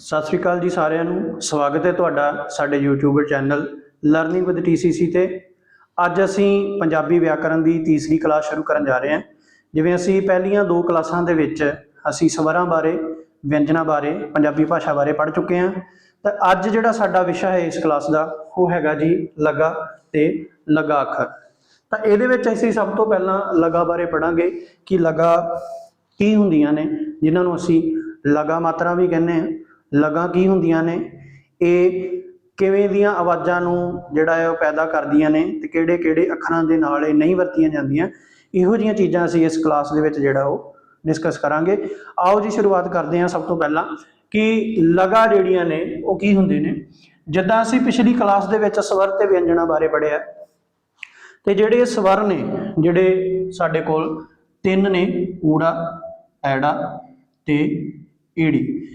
ਸਤਿ ਸ੍ਰੀ ਅਕਾਲ ਜੀ ਸਾਰਿਆਂ ਨੂੰ। ਸਵਾਗਤ ਹੈ ਤੁਹਾਡਾ ਸਾਡੇ YouTube channel learning with TCC ਤੇ। ਅੱਜ ਅਸੀਂ ਪੰਜਾਬੀ ਵਿਆਕਰਣ ਦੀ ਤੀਸਰੀ ਕਲਾਸ ਸ਼ੁਰੂ ਕਰਨ ਜਾ ਰਹੇ ਹਾਂ। ਜਿਵੇਂ ਅਸੀਂ ਪਹਿਲੀਆਂ ਦੋ ਕਲਾਸਾਂ ਦੇ ਵਿੱਚ ਅਸੀਂ ਸਵਰਾਂ ਬਾਰੇ, ਵਿਅੰਜਨਾਂ ਬਾਰੇ, ਪੰਜਾਬੀ ਭਾਸ਼ਾ ਬਾਰੇ ਪੜ੍ਹ ਚੁੱਕੇ ਹਾਂ। ਤਾਂ ਅੱਜ ਜਿਹੜਾ ਸਾਡਾ ਵਿਸ਼ਾ ਹੈ ਇਸ ਕਲਾਸ ਦਾ, ਉਹ ਹੈਗਾ ਜੀ ਲਗਾ ਤੇ ਲਗਾ ਅੱਖਰ। ਤਾਂ ਇਹਦੇ ਵਿੱਚ ਅਸੀਂ ਸਭ ਤੋਂ ਪਹਿਲਾਂ ਲਗਾ ਬਾਰੇ ਪੜਾਂਗੇ ਕਿ ਲਗਾ ਕੀ ਹੁੰਦੀਆਂ ਨੇ, ਜਿਨ੍ਹਾਂ ਨੂੰ ਅਸੀਂ ਲਗਾ ਮਾਤਰਾ ਵੀ ਕਹਿੰਦੇ ਹਾਂ। ਲਗਾਂ ਕੀ ਹੁੰਦੀਆਂ ਨੇ? ਇਹ ਕਿਵੇਂ ਦੀਆਂ ਆਵਾਜ਼ਾਂ ਨੂੰ ਜਿਹੜਾ ਹੈ ਉਹ ਪੈਦਾ ਕਰਦੀਆਂ ਨੇ ਤੇ ਕਿਹੜੇ ਕਿਹੜੇ ਅੱਖਰਾਂ ਦੇ ਨਾਲ ਇਹ ਨਹੀਂ ਵਰਤੀਆਂ ਜਾਂਦੀਆਂ? ਇਹੋ ਜਿਹੀਆਂ ਚੀਜ਼ਾਂ ਅਸੀਂ ਇਸ ਕਲਾਸ ਦੇ ਵਿੱਚ ਜਿਹੜਾ ਉਹ ਡਿਸਕਸ ਕਰਾਂਗੇ। ਆਓ ਜੀ, ਸ਼ੁਰੂਆਤ ਕਰਦੇ ਹਾਂ ਸਭ ਤੋਂ ਪਹਿਲਾਂ ਕਿ ਲਗਾ ਜਿਹੜੀਆਂ ਨੇ ਉਹ ਕੀ ਹੁੰਦੇ ਨੇ? ਜਿੱਦਾਂ ਅਸੀਂ ਪਿਛਲੀ ਕਲਾਸ ਦੇ ਵਿੱਚ ਸਵਰ ਤੇ ਵਿਅੰਜਨਾਂ ਬਾਰੇ ਪੜ੍ਹਿਆ ਤੇ ਜਿਹੜੇ ਸਵਰ ਨੇ, ਜਿਹੜੇ ਸਾਡੇ ਕੋਲ ਤਿੰਨ ਨੇ, ਊੜਾ, ਐੜਾ ਤੇ ਈੜੀ।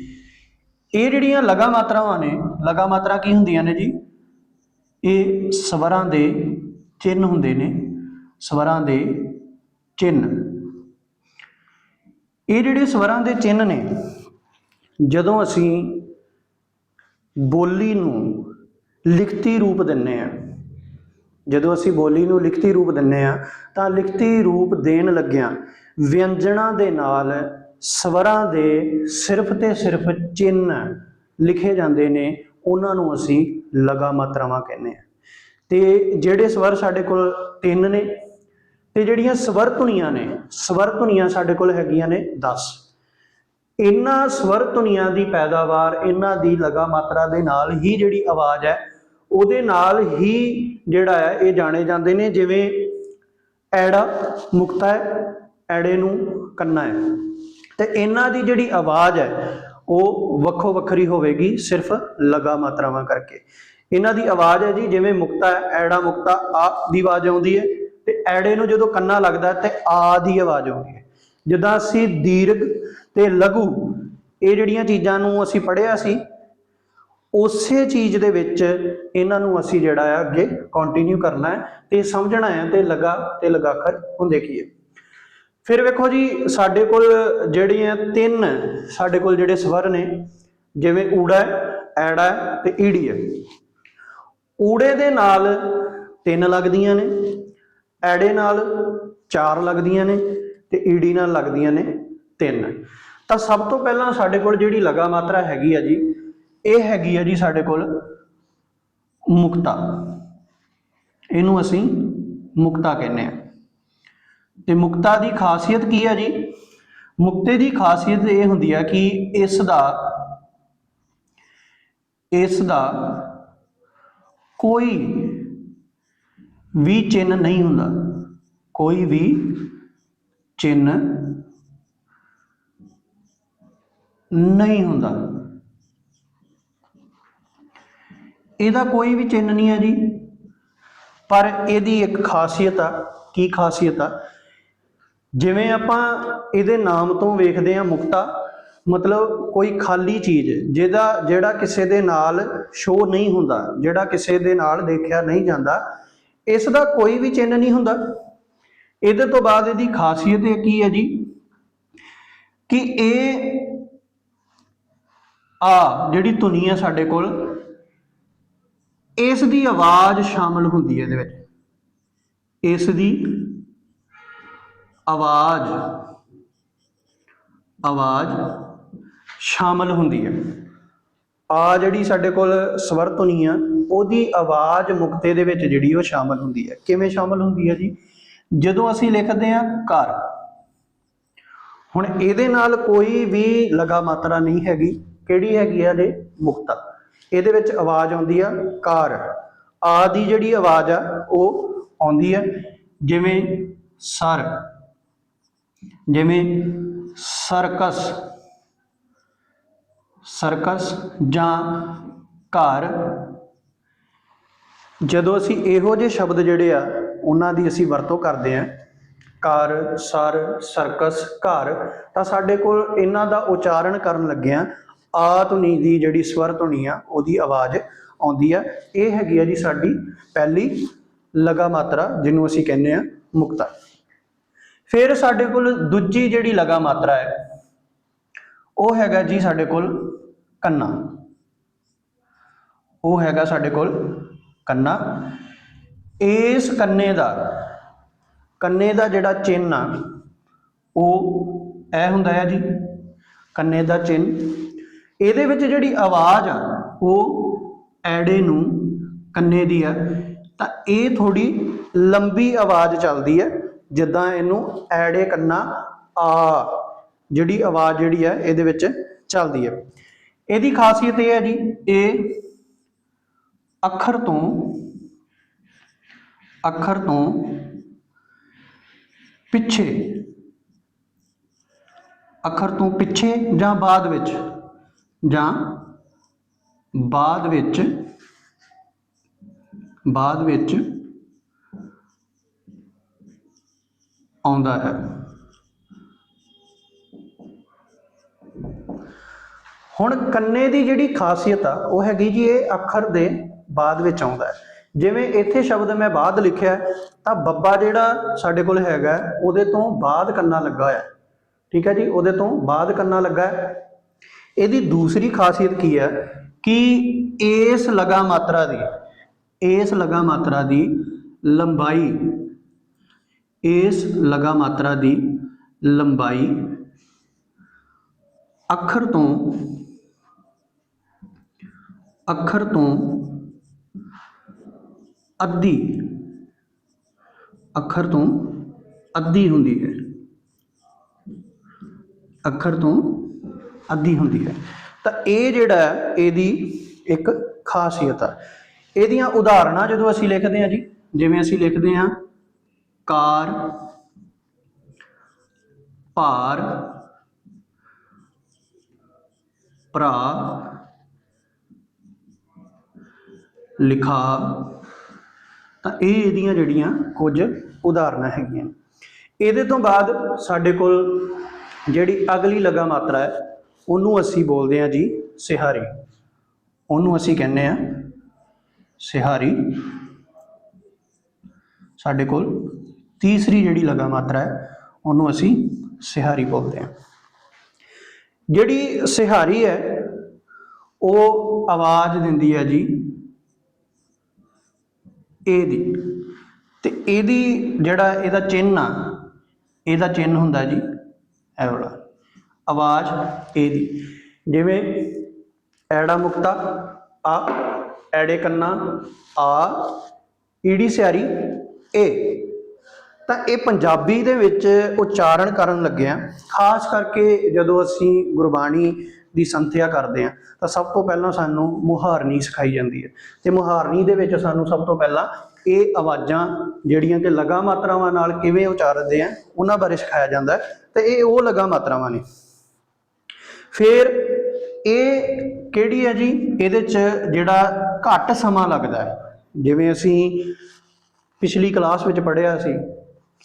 ਇਹ ਜਿਹੜੀਆਂ ਲਗਾ ਮਾਤਰਾਵਾਂ ਨੇ, ਲਗਾ ਮਾਤਰਾ ਕੀ ਹੁੰਦੀਆਂ ਨੇ ਜੀ? ਇਹ ਸਵਰਾਂ ਦੇ ਚਿੰਨ ਹੁੰਦੇ ਨੇ, ਸਵਰਾਂ ਦੇ ਚਿੰਨ ਇਹ ਜਿਹੜੇ ਸਵਰਾਂ ਦੇ ਚਿੰਨ ਨੇ, ਜਦੋਂ ਅਸੀਂ ਬੋਲੀ ਨੂੰ ਲਿਖਤੀ ਰੂਪ ਦਿੰਨੇ ਆ, ਜਦੋਂ ਅਸੀਂ ਬੋਲੀ ਨੂੰ ਲਿਖਤੀ ਰੂਪ ਦਿੰਨੇ ਆ, ਤਾਂ ਲਿਖਤੀ ਰੂਪ ਦੇਣ ਲੱਗਿਆਂ ਵਿਅੰਜਨਾਂ ਦੇ ਨਾਲ ਸਵਰਾਂ ਦੇ ਸਿਰਫ ਤੇ ਸਿਰਫ ਚਿੰਨ ਲਿਖੇ ਜਾਂਦੇ ਨੇ, ਉਹਨਾਂ ਨੂੰ ਅਸੀਂ ਲਗਾ ਮਾਤਰਾਵਾਂ ਕਹਿੰਦੇ ਆ ਤੇ ਜਿਹੜੇ ਸਵਰ ਸਾਡੇ ਕੋਲ ਤਿੰਨ ਨੇ, ਤੇ ਜਿਹੜੀਆਂ ਸਵਰ ਧੁਨੀਆਂ ਨੇ, ਸਵਰ ਧੁਨੀਆਂ ਸਾਡੇ ਕੋਲ ਹੈਗੀਆਂ ਨੇ 10 ਇਹਨਾਂ ਸਵਰ ਧੁਨੀਆਂ ਦੀ ਪੈਦਾਵਾਰ, ਇਹਨਾਂ ਦੀ ਲਗਾ ਮਾਤਰਾ ਦੇ ਨਾਲ ਹੀ ਜਿਹੜੀ ਆਵਾਜ਼ ਹੈ, ਉਹਦੇ ਨਾਲ ਹੀ ਜਿਹੜਾ ਹੈ, ਇਹ ਜਾਣੇ ਜਾਂਦੇ ਨੇ, ਜਿਵੇਂ ਐੜਾ ਮੁਕਤਾ ਹੈ, ਐੜੇ ਨੂੰ ਕੰਨਾ ਹੈ। ਤੇ ਇਹਨਾਂ ਦੀ ਜਿਹੜੀ ਆਵਾਜ਼ ਹੈ, ਉਹ ਵੱਖੋ ਵੱਖਰੀ ਹੋਵੇਗੀ ਸਿਰਫ ਲਗਾ ਮਾਤਰਾਵਾਂ ਕਰਕੇ। ਇਹਨਾਂ ਦੀ ਆਵਾਜ਼ ਹੈ ਜੀ, ਜਿਵੇਂ ਮੁਕਤਾ ਹੈ, ਐੜਾ ਮੁਕਤਾ, ਆ ਦੀ ਆਵਾਜ਼ ਆਉਂਦੀ ਹੈ ਤੇ ਐੜੇ ਨੂੰ ਜਦੋਂ ਕੰਨਾ ਲੱਗਦਾ ਹੈ ਤੇ ਆ ਦੀ ਆਵਾਜ਼ ਆਉਂਦੀ ਹੈ। ਜਿੱਦਾਂ ਅਸੀਂ ਦੀਰਘ ਤੇ ਲਘੂ, ਇਹ ਜਿਹੜੀਆਂ ਚੀਜ਼ਾਂ ਨੂੰ ਅਸੀਂ ਪੜ੍ਹਿਆ ਸੀ, ਉਸੇ ਚੀਜ਼ ਦੇ ਵਿੱਚ ਇਹਨਾਂ ਨੂੰ ਅਸੀਂ ਜਿਹੜਾ ਹੈ ਅੱਗੇ ਕੰਟੀਨਿਊ ਕਰਨਾ ਹੈ ਤੇ ਸਮਝਣਾ ਹੈ ਤੇ ਲਗਾ ਤੇ ਲਗਾਖਰ ਹੁੰਦੇ ਕੀ ਹੈ ਫਿਰ ਵੇਖੋ ਜੀ, ਸਾਡੇ ਕੋਲ ਜਿਹੜੀਆਂ ਤਿੰਨ, ਸਾਡੇ ਕੋਲ ਜਿਹੜੇ ਸਵਰ ਨੇ, ਜਿਵੇਂ ਊੜਾ ਐੜਾ ਹੈ ਤੇ ਈੜੀ ਹੈ। ਊੜੇ ਦੇ ਨਾਲ ਤਿੰਨ ਲੱਗਦੀਆਂ ਨੇ, ਐੜੇ ਨਾਲ ਚਾਰ ਲੱਗਦੀਆਂ ਨੇ ਤੇ ਈੜੀ ਨਾਲ ਲੱਗਦੀਆਂ ਨੇ ਤਿੰਨ। ਤਾਂ ਸਭ ਤੋਂ ਪਹਿਲਾਂ ਸਾਡੇ ਕੋਲ ਜਿਹੜੀ ਲਗਾ ਮਾਤਰਾ ਹੈਗੀ ਆ ਜੀ, ਇਹ ਹੈਗੀ ਆ ਜੀ ਸਾਡੇ ਕੋਲ ਮੁਕਤਾ। ਇਹਨੂੰ ਅਸੀਂ ਮੁਕਤਾ ਕਹਿੰਦੇ ਆ। ਤੇ ਮੁਕਤਾ ਦੀ ਖਾਸੀਅਤ ਕੀ ਹੈ ਜੀ? ਮੁਕਤੇ ਦੀ ਖਾਸੀਅਤ ਇਹ ਹੁੰਦੀ ਹੈ ਕਿ ਇਸ ਦਾ ਇਸ ਦਾ ਕੋਈ ਵੀ ਚਿੰਨ ਨਹੀਂ ਹੁੰਦਾ। ਕੋਈ ਵੀ ਚਿੰਨ ਨਹੀਂ ਹੁੰਦਾ। ਇਹਦਾ ਕੋਈ ਵੀ ਚਿੰਨ ਨਹੀਂ ਹੈ ਜੀ। ਪਰ ਇਹਦੀ ਇੱਕ ਖਾਸੀਅਤ ਆ। ਕੀ ਖਾਸੀਅਤ ਆ? ਜਿਵੇਂ ਆਪਾਂ ਇਹਦੇ ਨਾਮ ਤੋਂ ਵੇਖਦੇ ਹਾਂ ਮੁਕਤਾ, ਮਤਲਬ ਕੋਈ ਖਾਲੀ ਚੀਜ਼ ਜਿਹਦਾ, ਜਿਹੜਾ ਕਿਸੇ ਦੇ ਨਾਲ ਸ਼ੋ ਨਹੀਂ ਹੁੰਦਾ, ਜਿਹੜਾ ਕਿਸੇ ਦੇ ਨਾਲ ਦੇਖਿਆ ਨਹੀਂ ਜਾਂਦਾ, ਇਸ ਦਾ ਕੋਈ ਵੀ ਚਿੰਨ ਨਹੀਂ ਹੁੰਦਾ। ਇਹਦੇ ਤੋਂ ਬਾਅਦ ਇਹਦੀ ਖਾਸੀਅਤ ਇਹ ਕੀ ਹੈ ਜੀ? ਕਿ ਇਹ ਆ, ਜਿਹੜੀ ਧੁਨੀ ਹੈ ਸਾਡੇ ਕੋਲ, ਇਸ ਦੀ ਆਵਾਜ਼ ਸ਼ਾਮਲ ਹੁੰਦੀ ਹੈ ਇਹਦੇ ਵਿੱਚ। ਇਸ ਦੀ ਆਵਾਜ਼ ਆਵਾਜ਼ ਸ਼ਾਮਲ ਹੁੰਦੀ ਹੈ। ਆ ਜਿਹੜੀ ਸਾਡੇ ਕੋਲ ਸਵਰ ਧੁਨੀ ਆ, ਉਹਦੀ ਆਵਾਜ਼ ਮੁਕਤੇ ਦੇ ਵਿੱਚ ਜਿਹੜੀ ਉਹ ਸ਼ਾਮਲ ਹੁੰਦੀ ਹੈ। ਕਿਵੇਂ ਸ਼ਾਮਲ ਹੁੰਦੀ ਹੈ ਜੀ? ਜਦੋਂ ਅਸੀਂ ਲਿਖਦੇ ਆ ਘਰ, ਹੁਣ ਇਹਦੇ ਨਾਲ ਕੋਈ ਵੀ ਲਗਾ ਮਾਤਰਾ ਨਹੀਂ ਹੈਗੀ। ਕਿਹੜੀ ਹੈਗੀ ਆ ਜੇ ਮੁਕਤਾ। ਇਹਦੇ ਵਿੱਚ ਆਵਾਜ਼ ਆਉਂਦੀ ਆ ਕਾਰ ਆ ਦੀ ਜਿਹੜੀ ਆਵਾਜ਼ ਆ, ਉਹ ਆਉਂਦੀ ਹੈ ਜਿਵੇਂ ਸਰ। ਜਿਵੇਂ ਸਰਕਸ ਸਰਕਸ ਜਾਂ ਘਰ। ਜਦੋਂ ਅਸੀਂ ਇਹੋ ਜਿਹੇ ਸ਼ਬਦ ਜਿਹੜੇ ਆ, ਉਹਨਾਂ ਦੀ ਅਸੀਂ ਵਰਤੋਂ ਕਰਦੇ ਆ ਘਰ, ਸਰ, ਸਰਕਸ, ਘਰ, ਤਾਂ ਸਾਡੇ ਕੋਲ ਇਹਨਾਂ ਦਾ ਉਚਾਰਨ ਕਰਨ ਲੱਗਿਆਂ ਆ ਧੁਨੀ ਦੀ ਜਿਹੜੀ ਸਵਰ ਧੁਨੀ ਆ, ਉਹਦੀ ਆਵਾਜ਼ ਆਉਂਦੀ ਆ। ਇਹ ਹੈਗੀ ਆ ਜੀ ਸਾਡੀ ਪਹਿਲੀ ਲਗਾ ਮਾਤਰਾ, ਜਿਹਨੂੰ ਅਸੀਂ ਕਹਿੰਦੇ ਆ ਮੁਕਤਾ। ਫਿਰ ਸਾਡੇ ਕੋਲ ਦੂਜੀ ਜਿਹੜੀ ਲਗਾ ਮਾਤਰਾ ਹੈ, ਉਹ ਹੈਗਾ ਜੀ ਸਾਡੇ ਕੋਲ ਕੰਨਾ। ਉਹ ਹੈਗਾ ਸਾਡੇ ਕੋਲ ਕੰਨਾ। ਇਸ ਕੰਨੇ ਦਾ ਕੰਨੇ ਦਾ ਜਿਹੜਾ ਚਿੰਨ ਆ, ਉਹ ਇਹ ਹੁੰਦਾ ਹੈ ਜੀ, ਕੰਨੇ ਦਾ ਚਿੰਨ ਇਹਦੇ ਵਿੱਚ ਜਿਹੜੀ ਆਵਾਜ਼ ਆ, ਉਹ ਐੜੇ ਨੂੰ ਕੰਨੇ ਦੀ ਆ। ਤਾਂ ਇਹ ਥੋੜੀ ਲੰਬੀ ਆਵਾਜ਼ ਚੱਲਦੀ ਹੈ। ਜਿੱਦਾਂ ਇਹਨੂੰ ਐੜੇ ਕੰਨਾ ਆ ਜਿਹੜੀ ਆਵਾਜ਼ ਜਿਹੜੀ ਹੈ ਇਹਦੇ ਵਿੱਚ ਚੱਲਦੀ ਹੈ। ਇਹਦੀ ਖਾਸੀਅਤ ਇਹ ਹੈ ਜੀ, ਇਹ ਅੱਖਰ ਤੋਂ ਅੱਖਰ ਤੋਂ ਪਿੱਛੇ, ਅੱਖਰ ਤੋਂ ਪਿੱਛੇ ਜਾਂ ਬਾਅਦ ਵਿੱਚ, ਜਾਂ ਬਾਅਦ ਵਿੱਚ ਬਾਅਦ ਵਿੱਚ ਆਉਂਦਾ ਹੈ। ਹੁਣ ਕੰਨੇ ਦੀ ਜਿਹੜੀ ਖਾਸੀਅਤ ਆ, ਉਹ ਹੈਗੀ ਜੀ ਇਹ ਅੱਖਰ ਦੇ ਬਾਅਦ ਵਿੱਚ ਆਉਂਦਾ ਹੈ। ਜਿਵੇਂ ਇੱਥੇ ਸ਼ਬਦ ਮੈਂ ਬਾਅਦ ਲਿਖਿਆ ਤਾਂ ਬੱਬਾ ਜਿਹੜਾ ਸਾਡੇ ਕੋਲ ਹੈਗਾ ਉਹਦੇ ਤੋਂ ਬਾਅਦ ਕੰਨਾ ਲੱਗਾ ਹੋਇਆ ਠੀਕ ਹੈ ਜੀ, ਉਹਦੇ ਤੋਂ ਬਾਅਦ ਕੰਨਾ ਲੱਗਾ ਹੈ। ਇਹਦੀ ਦੂਸਰੀ ਖਾਸੀਅਤ ਕੀ ਹੈ? ਕਿ ਇਸ ਲਗਾ ਮਾਤਰਾ ਦੀ, ਇਸ ਲਗਾ ਮਾਤਰਾ ਦੀ ਲੰਬਾਈ ਇਸ ਲਗਾ ਮਾਤਰਾ ਦੀ ਲੰਬਾਈ ਅੱਖਰ ਤੋਂ ਅੱਖਰ ਤੋਂ ਅੱਧੀ ਅੱਖਰ ਤੋਂ ਅੱਧੀ ਹੁੰਦੀ ਹੈ। ਅੱਖਰ ਤੋਂ ਅੱਧੀ ਹੁੰਦੀ ਹੈ। ਤਾਂ ਇਹ ਜਿਹੜਾ ਹੈ, ਇਹਦੀ ਇੱਕ ਖਾਸੀਅਤ ਆ। ਇਹਦੀਆਂ ਉਦਾਹਰਨਾਂ ਜਦੋਂ ਅਸੀਂ ਲਿਖਦੇ ਹਾਂ ਜੀ ਜਿਵੇਂ ਅਸੀਂ ਲਿਖਦੇ ਹਾਂ ਕਾਰ, ਭਾਰ, ਭਰਾ, ਲਿਖਾ। ਤਾਂ ਇਹ ਇਹਦੀਆਂ ਜਿਹੜੀਆਂ ਕੁਝ ਉਦਾਹਰਨਾਂ ਹੈਗੀਆਂ ਇਹਦੇ ਤੋਂ ਬਾਅਦ ਸਾਡੇ ਕੋਲ ਜਿਹੜੀ ਅਗਲੀ ਲਗਾ ਮਾਤਰਾ ਹੈ, ਉਹਨੂੰ ਅਸੀਂ ਬੋਲਦੇ ਹਾਂ ਜੀ ਸਿਹਾਰੀ। ਉਹਨੂੰ ਅਸੀਂ ਕਹਿੰਦੇ ਆ ਸਿਹਾਰੀ। ਸਾਡੇ ਕੋਲ ਤੀਸਰੀ ਜਿਹੜੀ ਲਗਾ ਮਾਤਰਾ ਹੈ, ਉਹਨੂੰ ਅਸੀਂ ਸਿਹਾਰੀ ਬੋਲਦੇ ਹਾਂ। ਜਿਹੜੀ ਸਿਹਾਰੀ ਹੈ, ਉਹ ਆਵਾਜ਼ ਦਿੰਦੀ ਹੈ ਜੀ ਇਹਦੀ ਤੇ ਇਹਦੀ ਜਿਹੜਾ ਇਹਦਾ ਚਿੰਨ ਆ, ਇਹਦਾ ਚਿੰਨ ਹੁੰਦਾ ਜੀ, ਇਹ ਵਾਲਾ। ਆਵਾਜ਼ ਇਹਦੀ ਜਿਵੇਂ ਐੜਾ ਮੁਕਤਾ, ਆ ਐੜੇ ਕੰਨਾ, ਆ, ਈੜੀ ਸਿਆਰੀ ਏ ਤਾਂ ਇਹ ਪੰਜਾਬੀ ਦੇ ਵਿੱਚ ਉਚਾਰਨ ਕਰਨ ਲੱਗਿਆ ਖਾਸ ਕਰਕੇ ਜਦੋਂ ਅਸੀਂ ਗੁਰਬਾਣੀ ਦੀ ਸੰਥਿਆ ਕਰਦੇ ਹਾਂ, ਤਾਂ ਸਭ ਤੋਂ ਪਹਿਲਾਂ ਸਾਨੂੰ ਮੁਹਾਰਨੀ ਸਿਖਾਈ ਜਾਂਦੀ ਹੈ। ਤੇ ਮੁਹਾਰਨੀ ਦੇ ਵਿੱਚ ਸਾਨੂੰ ਸਭ ਤੋਂ ਪਹਿਲਾਂ ਇਹ ਆਵਾਜ਼ਾਂ ਜਿਹੜੀਆਂ ਕਿ ਲਗਾ ਮਾਤਰਾਵਾਂ ਨਾਲ ਕਿਵੇਂ ਉਚਾਰਦੇ ਆ, ਉਹਨਾਂ ਬਾਰੇ ਸਿਖਾਇਆ ਜਾਂਦਾ ਹੈ। ਤੇ ਇਹ ਉਹ ਲਗਾ ਮਾਤਰਾਵਾਂ ਨੇ। ਫਿਰ ਇਹ ਕਿਹੜੀ ਹੈ ਜੀ? ਇਹਦੇ 'ਚ ਜਿਹੜਾ ਘੱਟ ਸਮਾਂ ਲੱਗਦਾ ਹੈ। ਜਿਵੇਂ ਅਸੀਂ ਪਿਛਲੀ ਕਲਾਸ ਵਿੱਚ ਪੜ੍ਹਿਆ ਸੀ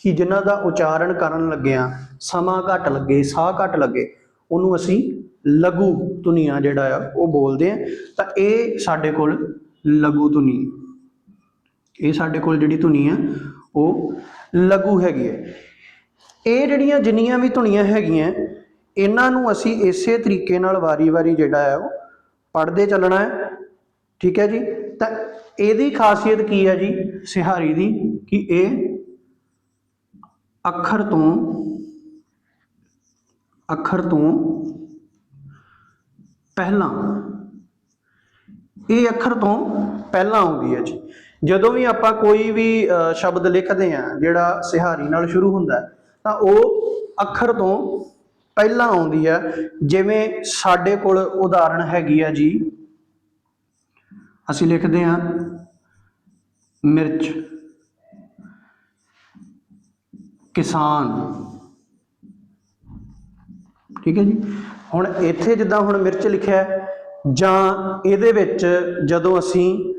ਕਿ ਜਿਨ੍ਹਾਂ ਦਾ ਉਚਾਰਨ ਕਰਨ ਲੱਗਿਆਂ ਸਮਾਂ ਘੱਟ ਲੱਗੇ, ਸਾਹ ਘੱਟ ਲੱਗੇ, ਉਹਨੂੰ ਅਸੀਂ ਲਘੂ ਧੁਨੀਆਂ ਜਿਹੜਾ ਆ, ਉਹ ਬੋਲਦੇ ਆ। ਤਾਂ ਇਹ ਸਾਡੇ ਕੋਲ ਲਘੂ ਧੁਨੀ ਇਹ ਸਾਡੇ ਕੋਲ ਜਿਹੜੀ ਧੁਨੀ ਆ, ਉਹ ਲਘੂ ਹੈਗੀ ਹੈ। ਇਹ ਜਿਹੜੀਆਂ ਜਿੰਨੀਆਂ ਵੀ ਧੁਨੀਆਂ ਹੈਗੀਆਂ, ਇਹਨਾਂ ਨੂੰ ਅਸੀਂ ਇਸੇ ਤਰੀਕੇ ਨਾਲ ਵਾਰੀ-ਵਾਰੀ ਜਿਹੜਾ ਹੈ ਉਹ ਪੜ੍ਹਦੇ ਚੱਲਣਾ ਹੈ। ਠੀਕ ਹੈ ਜੀ? ਤਾਂ ਇਹਦੀ ਖਾਸੀਅਤ ਕੀ ਹੈ ਜੀ? ਸਿਹਾਰੀ ਦੀ, ਕਿ ਇਹ ਅੱਖਰ ਤੋਂ ਅੱਖਰ ਤੋਂ ਪਹਿਲਾਂ, ਇਹ ਅੱਖਰ ਤੋਂ ਪਹਿਲਾਂ ਆਉਂਦੀ ਹੈ ਜੀ। ਜਦੋਂ ਵੀ ਆਪਾਂ ਕੋਈ ਵੀ ਸ਼ਬਦ ਲਿਖਦੇ ਆ ਜਿਹੜਾ ਸਿਹਾਰੀ ਨਾਲ ਸ਼ੁਰੂ ਹੁੰਦਾ ਤਾਂ ਉਹ ਅੱਖਰ ਤੋਂ ਪਹਿਲਾਂ ਆਉਂਦੀ ਹੈ। ਜਿਵੇਂ ਸਾਡੇ ਕੋਲ ਉਦਾਹਰਣ ਹੈਗੀ ਆ ਜੀ। ਅਸੀਂ ਲਿਖਦੇ ਹਾਂ, ਮਿਰਚ। ਕਿਸਾਨ। ਠੀਕ ਹੈ ਜੀ? ਹੁਣ ਇੱਥੇ ਜਿੱਦਾਂ ਹੁਣ ਮਿਰਚ ਲਿਖਿਆ ਜਾਂ ਇਹਦੇ ਵਿੱਚ ਜਦੋਂ ਅਸੀਂ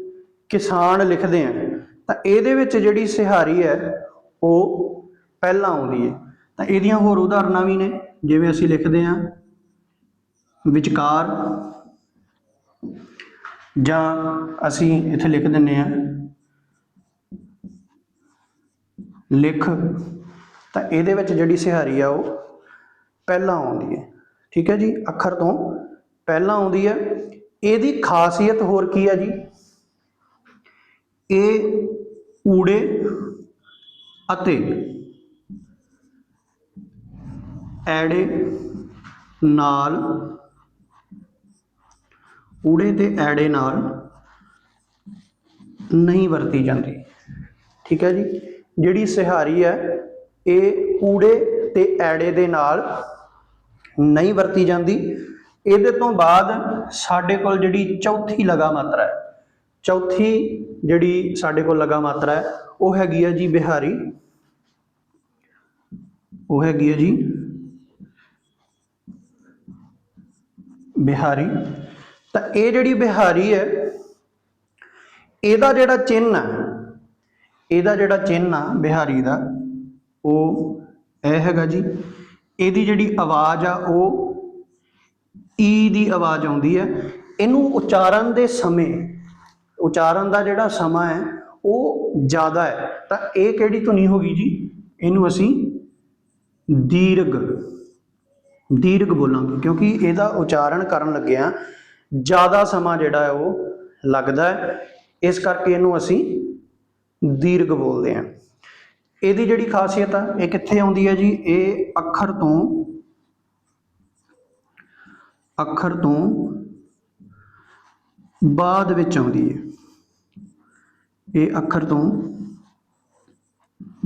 ਕਿਸਾਨ ਲਿਖਦੇ ਹਾਂ, ਤਾਂ ਇਹਦੇ ਵਿੱਚ ਜਿਹੜੀ ਸਿਹਾਰੀ ਹੈ, ਉਹ ਪਹਿਲਾਂ ਆਉਂਦੀ ਹੈ। ਤਾਂ ਇਹਦੀਆਂ ਹੋਰ ਉਦਾਹਰਨਾਂ ਵੀ ਨੇ, ਜਿਵੇਂ ਅਸੀਂ ਲਿਖਦੇ ਹਾਂ, ਵਿਚਕਾਰ, ਜਾਂ ਅਸੀਂ ਇੱਥੇ ਲਿਖ ਦਿੰਨੇ ਆ ਲਿਖ ਤਾਂ ਇਹਦੇ ਵਿੱਚ ਜਿਹੜੀ ਸਿਹਾਰੀ ਆ ਉਹ ਪਹਿਲਾਂ ਆਉਂਦੀ ਹੈ। ਠੀਕ ਹੈ ਜੀ? ਅੱਖਰ ਤੋਂ ਪਹਿਲਾਂ ਆਉਂਦੀ ਹੈ। ਇਹਦੀ ਖਾਸੀਅਤ ਹੋਰ ਕੀ ਹੈ ਜੀ? ਇਹ ਊੜੇ ਅਤੇ ਐੜੇ ਨਾਲ ਊੜੇ ਤੇ ਐੜੇ ਨਾਲ ਨਹੀਂ ਵਰਤੀ ਜਾਂਦੀ। ਠੀਕ ਹੈ ਜੀ? ਜਿਹੜੀ ਸਿਹਾਰੀ ਹੈ ਇਹ ਊੜੇ ਤੇ ਐੜੇ ਦੇ ਨਾਲ ਨਹੀਂ ਵਰਤੀ ਜਾਂਦੀ। ਇਹਦੇ ਤੋਂ ਬਾਅਦ ਸਾਡੇ ਕੋਲ ਜਿਹੜੀ ਚੌਥੀ ਲਗਾ ਮਾਤਰਾ ਹੈ, ਚੌਥੀ ਜਿਹੜੀ ਸਾਡੇ ਕੋਲ ਲਗਾ ਮਾਤਰਾ ਹੈ, ਉਹ ਹੈਗੀ ਹੈ ਜੀ ਬਿਹਾਰੀ। ਉਹ ਹੈਗੀ ਹੈ ਜੀ ਬਿਹਾਰੀ। ਤਾਂ ਇਹ ਜਿਹੜੀ ਬਿਹਾਰੀ ਹੈ, ਇਹਦਾ ਜਿਹੜਾ ਚਿੰਨ੍ਹ ਆ, ਇਹਦਾ ਜਿਹੜਾ ਚਿੰਨ੍ਹ ਆ ਬਿਹਾਰੀ ਦਾ ਉਹ, ਇਹ ਹੈਗਾ ਜੀ, ਇਹਦੀ ਜਿਹੜੀ ਆਵਾਜ਼ ਆ, ਉਹ ਈ ਦੀ ਆਵਾਜ਼ ਆਉਂਦੀ ਹੈ। ਇਹਨੂੰ ਉਚਾਰਨ ਦੇ ਸਮੇਂ, ਉਚਾਰਨ ਦਾ ਜਿਹੜਾ ਸਮਾਂ ਹੈ, ਉਹ ਜ਼ਿਆਦਾ ਹੈ। ਤਾਂ ਇਹ ਕਿਹੜੀ ਧੁਨੀ ਹੋ ਗਈ ਜੀ? ਇਹਨੂੰ ਅਸੀਂ ਦੀਰਘ ਦੀਰਘ ਬੋਲਾਂਗੇ, ਕਿਉਂਕਿ ਇਹਦਾ ਉਚਾਰਨ ਕਰਨ ਲੱਗਿਆਂ ਜ਼ਿਆਦਾ ਸਮਾਂ ਜਿਹੜਾ ਹੈ, ਉਹ ਲੱਗਦਾ ਹੈ। ਇਸ ਕਰਕੇ ਇਹਨੂੰ ਅਸੀਂ ਦੀਰਘ ਬੋਲਦੇ ਹਾਂ। ਇਹਦੀ ਜਿਹੜੀ ਖਾਸੀਅਤ ਆ, ਇਹ ਕਿੱਥੇ ਆਉਂਦੀ ਹੈ ਜੀ? ਇਹ ਅੱਖਰ ਤੋਂ ਅੱਖਰ ਤੋਂ ਬਾਅਦ ਵਿੱਚ ਆਉਂਦੀ ਹੈ ਇਹ ਅੱਖਰ ਤੋਂ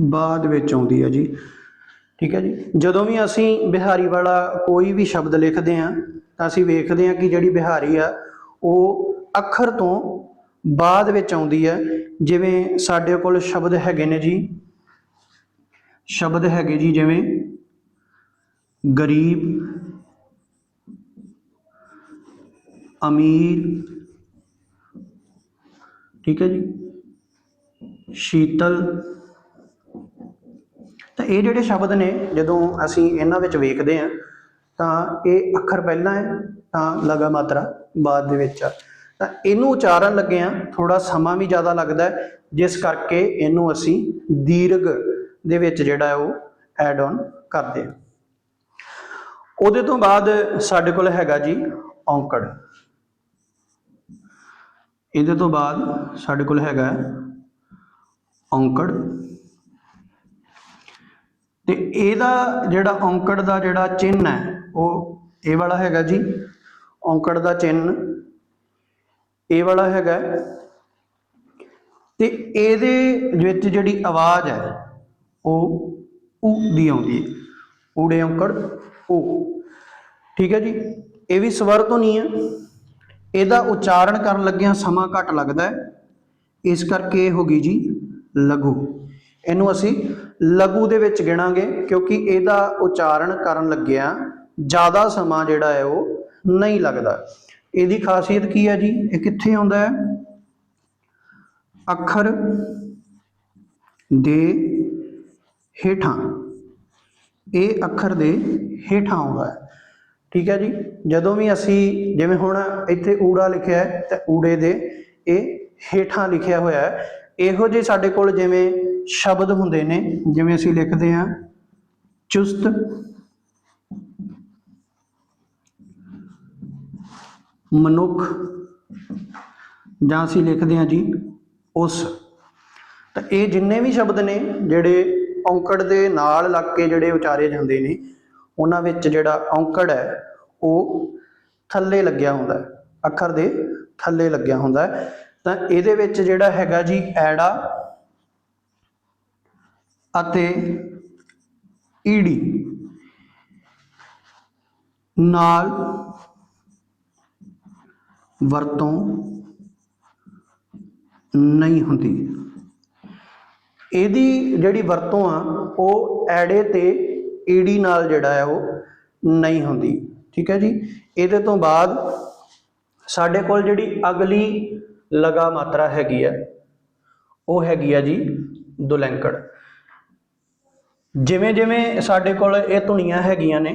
ਬਾਅਦ ਵਿੱਚ ਆਉਂਦੀ ਹੈ ਜੀ। ਠੀਕ ਹੈ ਜੀ? ਜਦੋਂ ਵੀ ਅਸੀਂ ਬਿਹਾਰੀ ਵਾਲਾ ਕੋਈ ਵੀ ਸ਼ਬਦ ਲਿਖਦੇ ਹਾਂ ਤਾਂ ਅਸੀਂ ਵੇਖਦੇ ਹਾਂ ਕਿ ਜਿਹੜੀ ਬਿਹਾਰੀ ਆ, ਉਹ ਅੱਖਰ ਤੋਂ ਬਾਅਦ ਵਿੱਚ ਆਉਂਦੀ ਹੈ ਜਿਵੇਂ ਸਾਡੇ ਕੋਲ ਸ਼ਬਦ ਹੈਗੇ ਨੇ ਜੀ ਸ਼ਬਦ ਹੈਗੇ ਜੀ ਜਿਵੇਂ ਗਰੀਬ, ਅਮੀਰ, ਠੀਕ ਹੈ ਜੀ, ਸ਼ੀਤਲ। ਤਾਂ ਇਹ ਜਿਹੜੇ ਸ਼ਬਦ ਨੇ, ਜਦੋਂ ਅਸੀਂ ਇਹਨਾਂ ਵਿੱਚ ਵੇਖਦੇ ਹਾਂ, ਤਾਂ ਇਹ ਅੱਖਰ ਪਹਿਲਾਂ ਹੈ, ਤਾਂ ਲਗਾ ਮਾਤਰਾ ਬਾਅਦ ਦੇ ਵਿੱਚ ਆ। ਤਾਂ ਇਹਨੂੰ ਉਚਾਰਨ ਲੱਗਿਆਂ ਥੋੜਾ ਸਮਾਂ ਵੀ ਜ਼ਿਆਦਾ ਲੱਗਦਾ ਜਿਸ ਕਰਕੇ ਇਹਨੂੰ ਅਸੀਂ ਦੀਰਘ ਦੇ ਵਿੱਚ ਜਿਹੜਾ ਉਹ ਐਡ ਆਨ ਕਰਦੇ ਹਾਂ ਉਹਦੇ ਤੋਂ ਬਾਅਦ ਸਾਡੇ ਕੋਲ ਹੈਗਾ ਜੀ ਔਂਕੜ। ਇਹਦੇ ਤੋਂ ਬਾਅਦ ਸਾਡੇ ਕੋਲ ਹੈਗਾ ਔਂਕੜ। ਤੇ ਇਹਦਾ ਜਿਹੜਾ ਔਂਕੜ ਦਾ ਜਿਹੜਾ ਚਿੰਨ੍ਹ ਹੈ, ਉਹ ਇਹ ਵਾਲਾ ਹੈਗਾ ਜੀ ਔਂਕੜ ਦਾ ਚਿੰਨ੍ਹ। ਇਹ ਵਾਲਾ ਹੈਗਾ। ਤੇ ਇਹਦੇ ਵਿੱਚ ਜਿਹੜੀ ਆਵਾਜ਼ ਹੈ ਉਹ ਉ ਦੀ ਆਉਂਦੀ ਹੈ ਊੜੇ ਔਂਕੜ, ਓ। ਠੀਕ ਹੈ ਜੀ? ਇਹ ਵੀ ਸਵਰ ਤੋਂ ਨਹੀਂ ਹੈ। ਇਹਦਾ ਉਚਾਰਨ ਕਰਨ ਲੱਗਿਆਂ ਸਮਾਂ ਘੱਟ ਲੱਗਦਾ ਹੈ। ਇਸ ਕਰਕੇ ਇਹ ਹੋ ਗਈ ਜੀ ਲਘੂ। ਇਹਨੂੰ ਅਸੀਂ ਲਘੂ ਦੇ ਵਿੱਚ ਗਿਣਾਂਗੇ ਕਿਉਂਕਿ ਇਹਦਾ ਉਚਾਰਨ ਕਰਨ ਲੱਗਿਆਂ ਜ਼ਿਆਦਾ ਸਮਾਂ ਜਿਹੜਾ ਹੈ ਉਹ ਨਹੀਂ ਲੱਗਦਾ। ਇਹਦੀ ਖਾਸੀਅਤ ਕੀ ਹੈ ਜੀ? ਇਹ ਕਿੱਥੇ ਆਉਂਦਾ ਹੈ? ਅੱਖਰ ਦੇ ਹੇਠਾਂ। ਇਹ ਅੱਖਰ ਦੇ ਹੇਠਾਂ ਆਉਂਦਾ ਹੈ। ਠੀਕ ਹੈ ਜੀ? ਜਦੋਂ ਵੀ ਅਸੀਂ ਜਿਵੇਂ ਹੁਣ ਇੱਥੇ ਊੜਾ ਲਿਖਿਆ ਹੈ, ਤਾਂ ਊੜੇ ਦੇ ਇਹ ਹੇਠਾਂ ਲਿਖਿਆ ਹੋਇਆ ਹੈ। ਇਹੋ ਜਿਹੇ ਸਾਡੇ ਕੋਲ ਜਿਵੇਂ ਸ਼ਬਦ ਹੁੰਦੇ ਨੇ, ਜਿਵੇਂ ਅਸੀਂ ਲਿਖਦੇ ਹਾਂ, ਚੁਸਤ। ਮਨੁੱਖ। ਜਾਂ ਅਸੀਂ ਲਿਖਦੇ ਹਾਂ ਜੀ, ਉਸ। ਤਾਂ ਇਹ ਜਿੰਨੇ ਵੀ ਸ਼ਬਦ ਨੇ ਜਿਹੜੇ ਔਂਕੜ ਦੇ ਨਾਲ ਲੱਗ ਕੇ ਜਿਹੜੇ ਉਚਾਰੇ ਜਾਂਦੇ ਨੇ, ਉਹਨਾਂ ਵਿੱਚ ਜਿਹੜਾ ਔਂਕੜ ਹੈ, ਉਹ ਥੱਲੇ ਲੱਗਿਆ ਹੁੰਦਾ ਅੱਖਰ ਦੇ ਥੱਲੇ ਲੱਗਿਆ ਹੁੰਦਾ ਹੈ। ਤਾਂ ਇਹਦੇ ਵਿੱਚ ਜਿਹੜਾ ਹੈਗਾ ਜੀ ਐੜਾ ਅਤੇ ਈੜੀ ਨਾਲ ਵਰਤੋਂ ਨਹੀਂ ਹੁੰਦੀ। ਇਹਦੀ ਜਿਹੜੀ ਵਰਤੋਂ ਆ, ਉਹ ਐੜੇ ਤੇ ਈੜੀ ਨਾਲ ਜਿਹੜਾ ਆ ਉਹ ਨਹੀਂ ਹੁੰਦੀ। ਠੀਕ ਹੈ ਜੀ? ਇਹਦੇ ਤੋਂ ਬਾਅਦ ਸਾਡੇ ਕੋਲ ਜਿਹੜੀ ਅਗਲੀ ਲਗਾ ਮਾਤਰਾ ਹੈਗੀ ਆ ਉਹ ਹੈਗੀ ਆ ਜੀ ਦੁਲੈਂਕੜ। ਜਿਵੇਂ ਜਿਵੇਂ ਸਾਡੇ ਕੋਲ ਇਹ ਧੁਨੀਆਂ ਹੈਗੀਆਂ ਨੇ,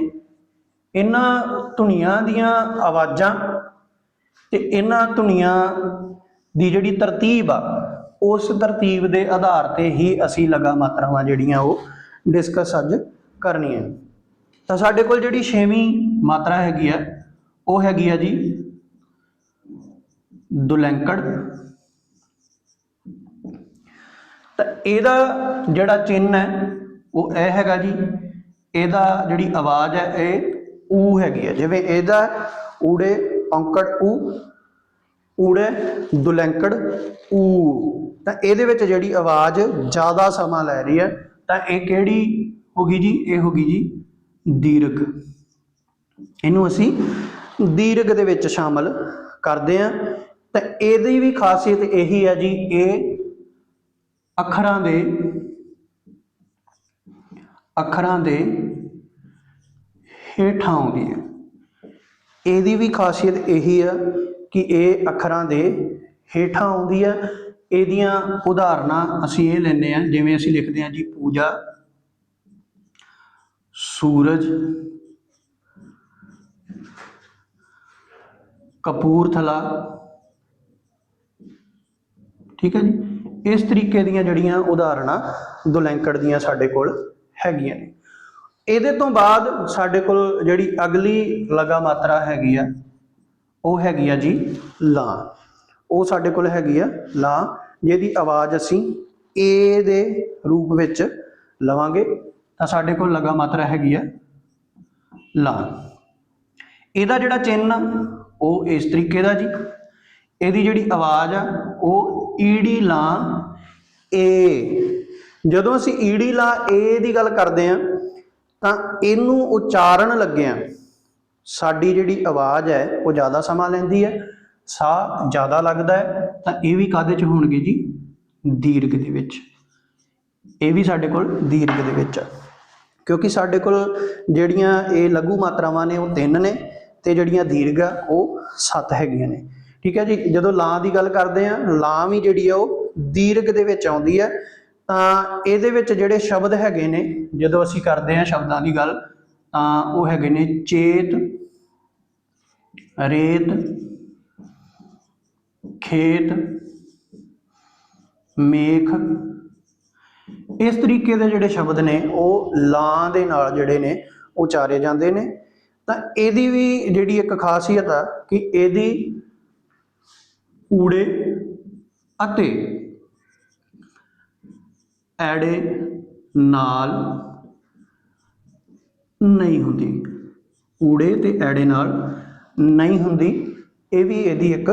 ਇਹਨਾਂ ਧੁਨੀਆਂ ਦੀਆਂ ਆਵਾਜ਼ਾਂ ਤੇ ਇਹਨਾਂ ਧੁਨੀਆਂ ਦੀ ਜਿਹੜੀ ਤਰਤੀਬ ਆ ਉਸ ਤਰਤੀਬ ਦੇ ਆਧਾਰ ਤੇ ਹੀ ਅਸੀਂ ਲਗਾ ਮਾਤਰਾਵਾਂ ਜਿਹੜੀਆਂ ਉਹ ਡਿਸਕਸ ਅੱਜ ਕਰਨੀਆਂ ਤਾਂ ਸਾਡੇ ਕੋਲ ਜਿਹੜੀ ਛੇਵੀਂ ਮਾਤਰਾ ਹੈਗੀ ਆ, ਉਹ ਹੈਗੀ ਆ ਜੀ ਦੁਲੈਂਕੜ। ਤਾਂ ਇਹਦਾ ਜਿਹੜਾ ਚਿੰਨ ਹੈ, ਉਹ ਇਹ ਹੈਗਾ ਜੀ, ਇਹਦਾ ਜਿਹੜੀ ਆਵਾਜ਼ ਹੈ, ਇਹ ਊ ਹੈਗੀ ਹੈ ਜਿਵੇਂ ਇਹਦਾ ਊੜੇ ਔਂਕੜ ਊ ਊੜੇ, ਦੁਲੈਂਕੜ, ਊ। ਤਾਂ ਇਹਦੇ ਵਿੱਚ ਜਿਹੜੀ ਆਵਾਜ਼ ਜ਼ਿਆਦਾ ਸਮਾਂ ਲੈ ਰਹੀ ਹੈ, ਤਾਂ ਇਹ ਕਿਹੜੀ ਹੋਗੀ ਜੀ? ਇਹ ਹੋਗੀ ਜੀ ਦੀਰਘ। ਇਹਨੂੰ ਅਸੀਂ ਦੀਰਘ ਦੇ ਵਿੱਚ ਸ਼ਾਮਲ ਕਰਦੇ ਹਾਂ। ਤਾਂ ਇਹਦੀ ਵੀ ਖਾਸੀਅਤ ਇਹੀ ਹੈ ਜੀ, ਇਹ ਅੱਖਰਾਂ ਦੇ ਅੱਖਰਾਂ ਦੇ ਹੇਠਾਂ ਆਉਂਦੀ ਹੈ। ਇਹਦੀ ਵੀ ਖਾਸੀਅਤ ਇਹੀ ਹੈ ਕਿ ਇਹ ਅੱਖਰਾਂ ਦੇ ਹੇਠਾਂ ਆਉਂਦੀ ਹੈ। ਇਹਦੀਆਂ ਉਦਾਹਰਨਾਂ ਅਸੀਂ ਇਹ ਲੈਂਦੇ ਹਾਂ, ਜਿਵੇਂ ਅਸੀਂ ਲਿਖਦੇ ਹਾਂ ਜੀ, ਪੂਜਾ, ਸੂਰਜ, ਕਪੂਰਥਲਾ। ਠੀਕ ਹੈ ਜੀ? ਇਸ ਤਰੀਕੇ ਦੀਆਂ ਜਿਹੜੀਆਂ ਉਦਾਹਰਨਾਂ ਦੁਲੈਂਕੜ ਦੀਆਂ ਸਾਡੇ ਕੋਲ ਹੈਗੀਆਂ ਨੇ। ਇਹਦੇ ਤੋਂ ਬਾਅਦ ਸਾਡੇ ਕੋਲ ਜਿਹੜੀ ਅਗਲੀ ਲਗਾ ਮਾਤਰਾ ਹੈਗੀ ਆ ਉਹ ਹੈਗੀ ਆ ਜੀ ਲਾਂ। ਉਹ ਸਾਡੇ ਕੋਲ ਹੈਗੀ ਆ ਲਾਂ। ਜਿਹਦੀ ਆਵਾਜ਼ ਅਸੀਂ ਏ ਦੇ ਰੂਪ ਵਿੱਚ ਲਵਾਂਗੇ, ਤਾਂ ਸਾਡੇ ਕੋਲ ਲਗਾ ਮਾਤਰਾ ਹੈਗੀ ਆ ਲਾਂ। ਇਹਦਾ ਜਿਹੜਾ ਚਿੰਨ ਉਹ ਇਸ ਤਰੀਕੇ ਦਾ ਜੀ। ਇਹਦੀ ਜਿਹੜੀ ਆਵਾਜ਼ ਆ, ਉਹ ਈੜੀ ਲਾਂ ਏ ਜਦੋਂ ਅਸੀਂ ਈੜੀ ਲਾਂ ਏ ਦੀ ਗੱਲ ਕਰਦੇ ਆ, ਤਾਂ ਇਹਨੂੰ ਉਚਾਰਨ ਲੱਗਿਆ ਸਾਡੀ ਜਿਹੜੀ ਆਵਾਜ਼ ਹੈ, ਉਹ ਜ਼ਿਆਦਾ ਸਮਾਂ ਲੈਂਦੀ ਹੈ, ਸਾਹ ਜ਼ਿਆਦਾ ਲੱਗਦਾ ਹੈ, ਤਾਂ ਇਹ ਵੀ ਕਾਦੇ ਚ ਹੋਣਗੇ ਜੀ? ਦੀਰਘ ਦੇ ਵਿੱਚ। ਇਹ ਵੀ ਸਾਡੇ ਕੋਲ ਦੀਰਘ ਦੇ ਵਿੱਚ ਆ। ਕਿਉਂਕਿ ਸਾਡੇ ਕੋਲ ਜਿਹੜੀਆਂ ਇਹ ਲਘੂ ਮਾਤਰਾਵਾਂ ਨੇ, ਉਹ ਤਿੰਨ ਨੇ ਤੇ ਜਿਹੜੀਆਂ ਦੀਰਘ ਆ, ਉਹ ਸੱਤ ਹੈਗੀਆਂ ਨੇ। ਠੀਕ ਹੈ ਜੀ? ਜਦੋਂ ਲਾਂ ਦੀ ਗੱਲ ਕਰਦੇ ਆ ਲਾਂ ਵੀ ਜਿਹੜੀ ਆ, ਉਹ ਦੀਰਘ ਦੇ ਵਿੱਚ ਆਉਂਦੀ ਹੈ। ਤਾਂ ਇਹਦੇ ਵਿੱਚ ਜਿਹੜੇ ਸ਼ਬਦ ਹੈਗੇ ਨੇ, ਜਦੋਂ ਅਸੀਂ ਕਰਦੇ ਆ ਸ਼ਬਦਾਂ ਦੀ ਗੱਲ ਤਾਂ ਉਹ ਹੈਗੇ ਨੇ ਚੇਤ, ਰੇਤ, ਖੇਤ, ਮੇਖ। ਇਸ ਤਰੀਕੇ ਦੇ ਜਿਹੜੇ ਸ਼ਬਦ ਨੇ, ਉਹ ਲਾਂ ਦੇ ਨਾਲ ਜਿਹੜੇ ਨੇ ਉਚਾਰੇ ਜਾਂਦੇ ਨੇ। ਤਾਂ ਇਹਦੀ ਵੀ ਜਿਹੜੀ ਇੱਕ ਖਾਸੀਅਤ ਆ ਕਿ ਇਹਦੀ ਊੜੇ ਅਤੇ ਐੜੇ ਨਾਲ ਨਹੀਂ ਹੁੰਦੀ। ਊੜੇ ਤੇ ਐੜੇ ਨਾਲ ਨਹੀਂ ਹੁੰਦੀ। ਇਹ ਵੀ ਇਹਦੀ ਇੱਕ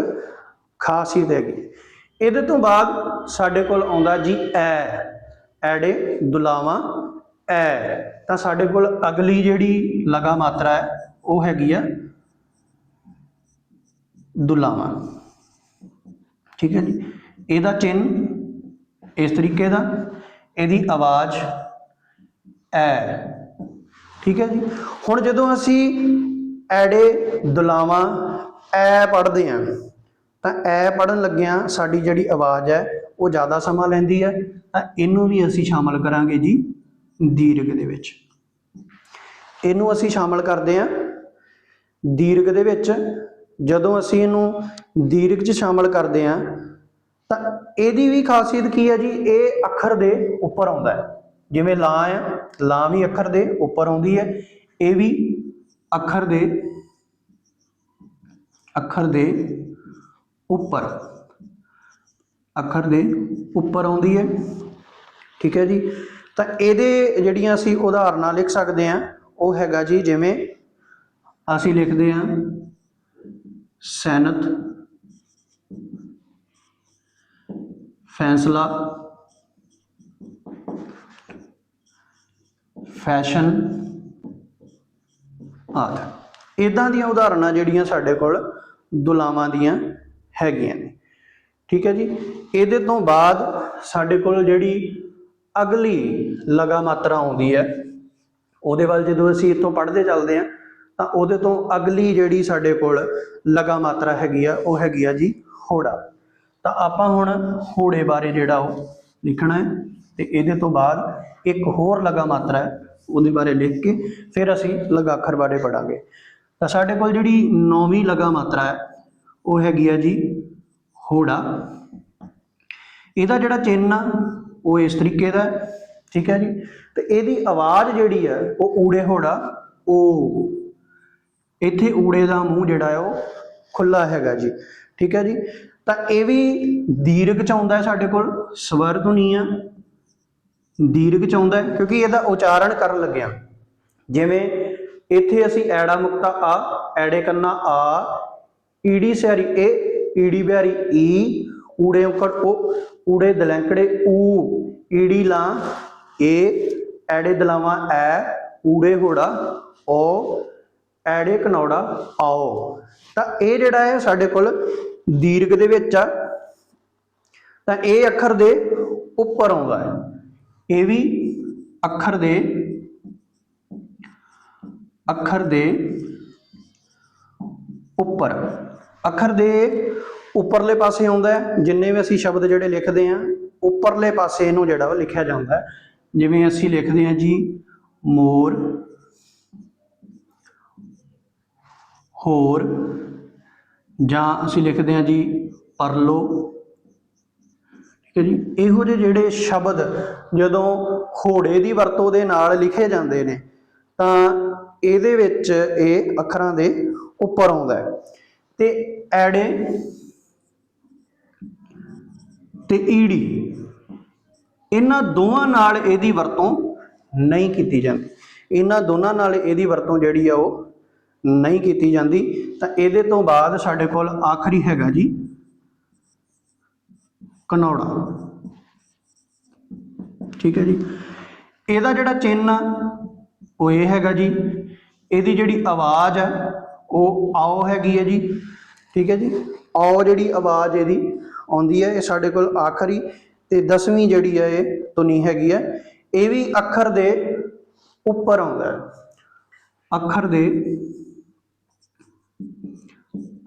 ਖਾਸੀਅਤ ਹੈਗੀ। ਇਹਦੇ ਤੋਂ ਬਾਅਦ ਸਾਡੇ ਕੋਲ ਆਉਂਦਾ ਜੀ ਐ। ਐੜੇ, ਦੁਲਾਵਾਂ, ਐ। ਤਾਂ ਸਾਡੇ ਕੋਲ ਅਗਲੀ ਜਿਹੜੀ ਲਗਾ ਮਾਤਰਾ ਹੈ, ਉਹ ਹੈਗੀ ਆ ਦੁਲਾਵਾਂ। ਠੀਕ ਹੈ ਜੀ? ਇਹਦਾ ਚਿੰਨ ਇਸ ਤਰੀਕੇ ਦਾ। ਇਹਦੀ ਆਵਾਜ਼ ਐ। ਠੀਕ ਹੈ ਜੀ? ਹੁਣ ਜਦੋਂ ਅਸੀਂ ਐੜੇ ਦੁਲਾਵਾਂ, ਐ ਪੜ੍ਹਦੇ ਹਾਂ ਤਾਂ ਐ ਪੜਨ ਲੱਗਿਆਂ ਸਾਡੀ ਜਿਹੜੀ ਆਵਾਜ਼ ਹੈ, ਉਹ ਜ਼ਿਆਦਾ ਸਮਾਂ ਲੈਂਦੀ ਹੈ। ਤਾਂ ਇਹਨੂੰ ਵੀ ਅਸੀਂ ਸ਼ਾਮਲ ਕਰਾਂਗੇ ਜੀ ਦੀਰਘ ਦੇ ਵਿੱਚ। ਇਹਨੂੰ ਅਸੀਂ ਸ਼ਾਮਲ ਕਰਦੇ ਹਾਂ ਦੀਰਘ ਦੇ ਵਿੱਚ। ਜਦੋਂ ਅਸੀਂ ਇਹਨੂੰ ਦੀਰਘ 'ਚ ਸ਼ਾਮਲ ਕਰਦੇ ਹਾਂ ਤਾਂ ਇਹਦੀ ਵੀ ਖਾਸੀਅਤ ਕੀ ਹੈ ਜੀ? ਇਹ ਅੱਖਰ ਦੇ ਉੱਪਰ ਆਉਂਦਾ ਹੈ। ਜਿਵੇਂ ਲਾਂ ਹੈ ਲਾਂ ਵੀ ਅੱਖਰ ਦੇ, ਉੱਪਰ ਆਉਂਦੀ ਹੈ। ਇਹ ਵੀ ਅੱਖਰ ਦੇ ਅੱਖਰ ਦੇ ਉੱਪਰ, ਅੱਖਰ ਦੇ ਉੱਪਰ ਆਉਂਦੀ ਹੈ। ਠੀਕ ਹੈ ਜੀ? ਤਾਂ ਇਹਦੇ ਜਿਹੜੀਆਂ ਅਸੀਂ ਉਦਾਹਰਨਾਂ ਲਿਖ ਸਕਦੇ ਹਾਂ, ਉਹ ਹੈਗਾ ਜੀ ਜਿਵੇਂ ਅਸੀਂ ਲਿਖਦੇ ਹਾਂ, ਸੈਨਤ, ਫੈਸਲਾ ਫੈਸ਼ਨ ਆਦਿ ਇਦਾਂ ਦੀਆਂ ਉਦਾਹਰਨਾਂ ਜਿਹੜੀਆਂ ਸਾਡੇ ਕੋਲ ਦੁਲਾਵਾਂ ਦੀਆਂ ਹੈਗੀਆਂ ਨੇ। ਠੀਕ ਹੈ ਜੀ? ਇਹਦੇ ਤੋਂ ਬਾਅਦ ਸਾਡੇ ਕੋਲ ਜਿਹੜੀ ਅਗਲੀ ਲਗਾ ਮਾਤਰਾ ਆਉਂਦੀ ਹੈ, ਉਹਦੇ ਵੱਲ ਜਦੋਂ ਅਸੀਂ ਇਤੋਂ ਪੜ੍ਹਦੇ ਚੱਲਦੇ ਹਾਂ, ਤਾਂ ਉਹਦੇ ਤੋਂ ਅਗਲੀ ਜਿਹੜੀ ਸਾਡੇ ਕੋਲ ਲਗਾ ਮਾਤਰਾ ਹੈਗੀ ਆ, ਉਹ ਹੈਗੀ ਆ ਜੀ ਹੋੜਾ। ਤਾਂ ਆਪਾਂ ਹੁਣ ਹੋੜੇ ਬਾਰੇ ਜਿਹੜਾ ਉਹ ਲਿਖਣਾ ਹੈ, ਤੇ ਇਹਦੇ ਤੋਂ ਬਾਅਦ ਇੱਕ ਹੋਰ ਲਗਾ ਮਾਤਰਾ ਹੈ ਉਹਦੇ ਬਾਰੇ ਲਿਖ ਕੇ ਫਿਰ ਅਸੀਂ ਲਗਾਖਰ ਬਾਰੇ ਪੜਾਂਗੇ ਤਾਂ ਸਾਡੇ ਕੋਲ ਜਿਹੜੀ ਨੌਵੀਂ ਲਗਾ ਮਾਤਰਾ ਹੈ, ਉਹ ਹੈਗੀ ਹੈ ਜੀ ਹੋੜਾ। ਇਹਦਾ ਜਿਹੜਾ ਚਿੰਨ ਆ, ਉਹ ਇਸ ਤਰੀਕੇ ਦਾ ਠੀਕ ਹੈ ਜੀ? ਤੇ ਇਹਦੀ ਆਵਾਜ਼ ਜਿਹੜੀ ਹੈ, ਉਹ ਊੜੇ ਹੋੜਾ ਉਹ ਇੱਥੇ ਊੜੇ ਦਾ ਮੂੰਹ ਜਿਹੜਾ ਹੈ, ਉਹ ਖੁੱਲਾ ਹੈਗਾ ਜੀ, ਠੀਕ ਹੈ ਜੀ? ਤਾਂ ਇਹ ਵੀ ਦੀਰਘ ਚ ਆਉਂਦਾ ਹੈ ਸਾਡੇ ਕੋਲ ਸਵਰ ਧੁਨੀ ਆ ਦੀਰਘ ਚ ਆਉਂਦਾ ਹੈ, ਕਿਉਂਕਿ ਇਹਦਾ ਉਚਾਰਨ ਕਰਨ ਲੱਗਿਆ। ਜਿਵੇਂ ਇੱਥੇ ਅਸੀਂ ਐੜਾ ਮੁਕਤਾ ਆ, ਐੜੇ ਕੰਨਾ ਆ, ਈੜੀ ਸਿਆਰੀ ਏ, ਈੜੀ ਬਿਹਾਰੀ ਈ, ਊੜੇ ਉਕੜ ਓ, ਊੜੇ ਦਲੈਂਕੜੇ ਊ, ਈੜੀ ਲਾਂ ਏ, ਐੜੇ ਦਲਾਵਾਂ ਐ, ਊੜੇ ਹੋੜਾ ਓ, ਐੜੇ ਕਨੌੜਾ ਆਓ। ਤਾਂ ਇਹ ਜਿਹੜਾ ਹੈ ਸਾਡੇ ਕੋਲ ਦੀਰਘ ਦੇ ਵਿੱਚ ਆ। ਤਾਂ ਇਹ ਅੱਖਰ ਦੇ ਉੱਪਰ ਆਉਂਦਾ ਹੈ। ਇਹ ਵੀ ਅੱਖਰ ਦੇ ਅੱਖਰ ਦੇ ਉੱਪਰ। ਅੱਖਰ ਦੇ ਉੱਪਰਲੇ ਪਾਸੇ ਆਉਂਦਾ ਜਿੰਨੇ ਵੀ ਅਸੀਂ ਸ਼ਬਦ ਜਿਹੜੇ ਲਿਖਦੇ ਹਾਂ, ਉੱਪਰਲੇ ਪਾਸੇ ਇਹਨੂੰ ਜਿਹੜਾ ਉਹ ਲਿਖਿਆ ਜਾਂਦਾ ਜਿਵੇਂ ਅਸੀਂ ਲਿਖਦੇ ਹਾਂ ਜੀ, ਮੋਰ, ਹੋਰ, ਜਾਂ ਅਸੀਂ ਲਿਖਦੇ ਹਾਂ ਜੀ, ਪਰਲੋ ਠੀਕ ਹੈ ਜੀ। ਇਹੋ ਜਿਹੇ ਜਿਹੜੇ ਸ਼ਬਦ ਜਦੋਂ ਘੋੜੇ ਦੀ ਵਰਤੋਂ ਦੇ ਨਾਲ ਲਿਖੇ ਜਾਂਦੇ ਨੇ, ਤਾਂ ਇਹਦੇ ਵਿੱਚ ਇਹ ਅੱਖਰਾਂ ਦੇ ਉੱਪਰ ਆਉਂਦਾ ਹੈ। ਤੇ ਐੜੇ ਤੇ ਈੜੀ, ਇਹਨਾਂ ਦੋਵਾਂ ਨਾਲ ਇਹਦੀ ਵਰਤੋਂ ਨਹੀਂ ਕੀਤੀ ਜਾਂਦੀ। ਇਹਨਾਂ ਦੋਨਾਂ ਨਾਲ ਇਹਦੀ ਵਰਤੋਂ ਜਿਹੜੀ ਆ ਉਹ ਨਹੀਂ ਕੀਤੀ ਜਾਂਦੀ। ਤਾਂ ਇਹਦੇ ਤੋਂ ਬਾਅਦ ਸਾਡੇ ਕੋਲ ਆਖਰੀ ਹੈਗਾ ਜੀ ਕਨੌੜਾ ਠੀਕ ਹੈ ਜੀ। ਇਹਦਾ ਜਿਹੜਾ ਚਿੰਨ ਆ, ਉਹ ਇਹ ਹੈਗਾ ਜੀ। ਇਹਦੀ ਜਿਹੜੀ ਆਵਾਜ਼ ਹੈ ਉਹ ਆਓ ਹੈਗੀ ਹੈ ਜੀ। ਠੀਕ ਹੈ ਜੀ। ਆਓ ਜਿਹੜੀ ਆਵਾਜ਼ ਇਹਦੀ ਆਉਂਦੀ ਹੈ, ਇਹ ਸਾਡੇ ਕੋਲ ਆਖਰੀ ਤੇ ਦਸਵੀਂ ਜਿਹੜੀ ਹੈ ਇਹ ਧੁਨੀ ਹੈਗੀ ਹੈ। ਇਹ ਵੀ ਅੱਖਰ ਦੇ ਉੱਪਰ ਆਉਂਦਾ ਹੈ। ਅੱਖਰ ਦੇ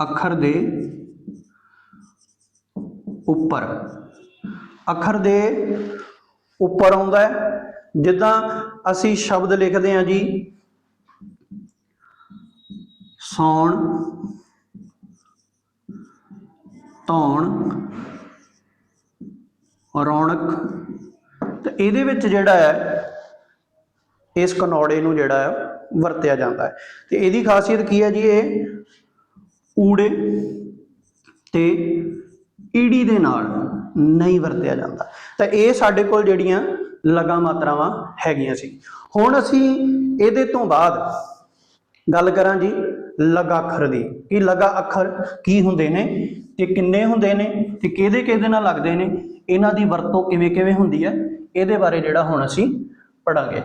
ਅੱਖਰ ਦੇ ਉੱਪਰ। ਅੱਖਰ ਦੇ ਉੱਪਰ ਆਉਂਦਾ ਹੈ। ਜਿੱਦਾਂ ਅਸੀਂ ਸ਼ਬਦ ਲਿਖਦੇ ਹਾਂ ਜੀ, ਸੌਣ, ਧੌਣ, ਰੌਣਕ, ਤੇ ਇਹਦੇ ਵਿੱਚ ਜਿਹੜਾ ਹੈ, ਇਸ ਕਨੌੜੇ ਨੂੰ ਜਿਹੜਾ ਹੈ, ਵਰਤਿਆ ਜਾਂਦਾ ਹੈ। ਤੇ ਇਹਦੀ ਖਾਸੀਅਤ ਕੀ ਹੈ ਜੀ ਇਹ? ਊੜੇ ਤੇ ਈੜੀ ਦੇ ਨਾਲ ਨਹੀਂ ਵਰਤਿਆ ਜਾਂਦਾ। ਤਾਂ ਇਹ ਸਾਡੇ ਕੋਲ ਜਿਹੜੀਆਂ ਲਗਾ ਮਾਤਰਾਵਾਂ ਹੈਗੀਆਂ ਸੀ। ਹੁਣ ਅਸੀਂ ਇਹਦੇ ਤੋਂ ਬਾਅਦ ਗੱਲ ਕਰਾਂ ਜੀ ਲਗਾ ਅੱਖਰ ਦੀ। ਕਿ ਲਗਾ ਅੱਖਰ ਕੀ ਹੁੰਦੇ ਨੇ ਤੇ ਕਿੰਨੇ ਹੁੰਦੇ ਨੇ ਤੇ ਕਿਹਦੇ ਕਿਹਦੇ ਨਾਲ ਲੱਗਦੇ ਨੇ, ਇਹਨਾਂ ਦੀ ਵਰਤੋਂ ਕਿਵੇਂ ਕਿਵੇਂ ਹੁੰਦੀ ਹੈ, ਇਹਦੇ ਬਾਰੇ ਜਿਹੜਾ ਹੁਣ ਅਸੀਂ ਪੜਾਂਗੇ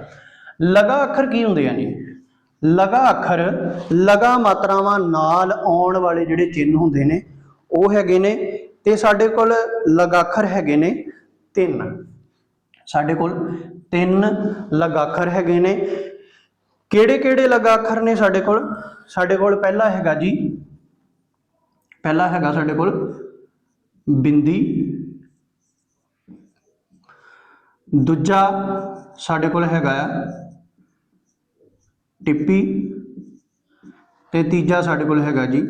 ਲਗਾ ਅੱਖਰ ਕੀ ਹੁੰਦੇ ਆ ਜੀ? ਲਗਾ ਅੱਖਰ ਲਗਾ ਮਾਤਰਾਵਾਂ ਨਾਲ ਆਉਣ ਵਾਲੇ ਜਿਹੜੇ ਚਿੰਨ੍ਹ ਹੁੰਦੇ ਨੇ, ਉਹ ਹੈਗੇ ਨੇ ਤੇ ਸਾਡੇ ਕੋਲ ਲਗਾਖਰ ਹੈਗੇ ਨੇ ਤਿੰਨ। ਸਾਡੇ ਕੋਲ ਤਿੰਨ ਲਗਾਖਰ ਹੈਗੇ ਨੇ। ਕਿਹੜੇ ਕਿਹੜੇ ਲਗਾਖਰ ਨੇ ਸਾਡੇ ਕੋਲ? ਸਾਡੇ ਕੋਲ ਪਹਿਲਾ ਹੈਗਾ ਜੀ, ਪਹਿਲਾ ਹੈਗਾ ਸਾਡੇ ਕੋਲ ਬਿੰਦੀ। ਦੂਜਾ ਸਾਡੇ ਕੋਲ ਹੈਗਾ ਆ ਟਿੱਪੀ। ਤੇ ਤੀਜਾ ਸਾਡੇ ਕੋਲ ਹੈਗਾ ਜੀ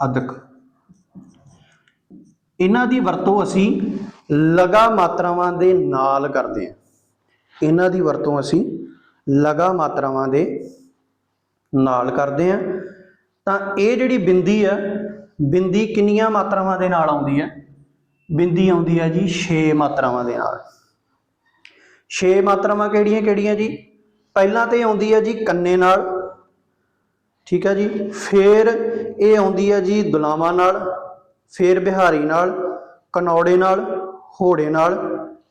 ਅਦਕ ਇਹਨਾਂ ਦੀ ਵਰਤੋਂ ਅਸੀਂ ਲਗਾ ਮਾਤਰਾਵਾਂ ਦੇ ਨਾਲ ਕਰਦੇ ਹਾਂ। ਇਹਨਾਂ ਦੀ ਵਰਤੋਂ ਅਸੀਂ ਲਗਾ ਮਾਤਰਾਵਾਂ ਦੇ ਨਾਲ ਕਰਦੇ ਹਾਂ। ਤਾਂ ਇਹ ਜਿਹੜੀ ਬਿੰਦੀ ਆ, ਬਿੰਦੀ ਕਿੰਨੀਆਂ ਮਾਤਰਾਵਾਂ ਦੇ ਨਾਲ ਆਉਂਦੀ ਹੈ? ਬਿੰਦੀ ਆਉਂਦੀ ਹੈ ਜੀ 6 ਮਾਤਰਾਵਾਂ ਦੇ ਨਾਲ। 6 ਮਾਤਰਾਵਾਂ ਕਿਹੜੀਆਂ ਕਿਹੜੀਆਂ ਜੀ? ਪਹਿਲਾਂ ਤੇ ਆਉਂਦੀ ਹੈ ਜੀ ਕੰਨੇ ਨਾਲ, ਠੀਕ ਹੈ ਜੀ। ਫਿਰ ਇਹ ਆਉਂਦੀ ਹੈ ਜੀ ਦੁਲਾਵਾਂ ਨਾਲ ਫਿਰ ਬਿਹਾਰੀ ਨਾਲ, ਕਨੌੜੇ ਨਾਲ ਹੋੜੇ ਨਾਲ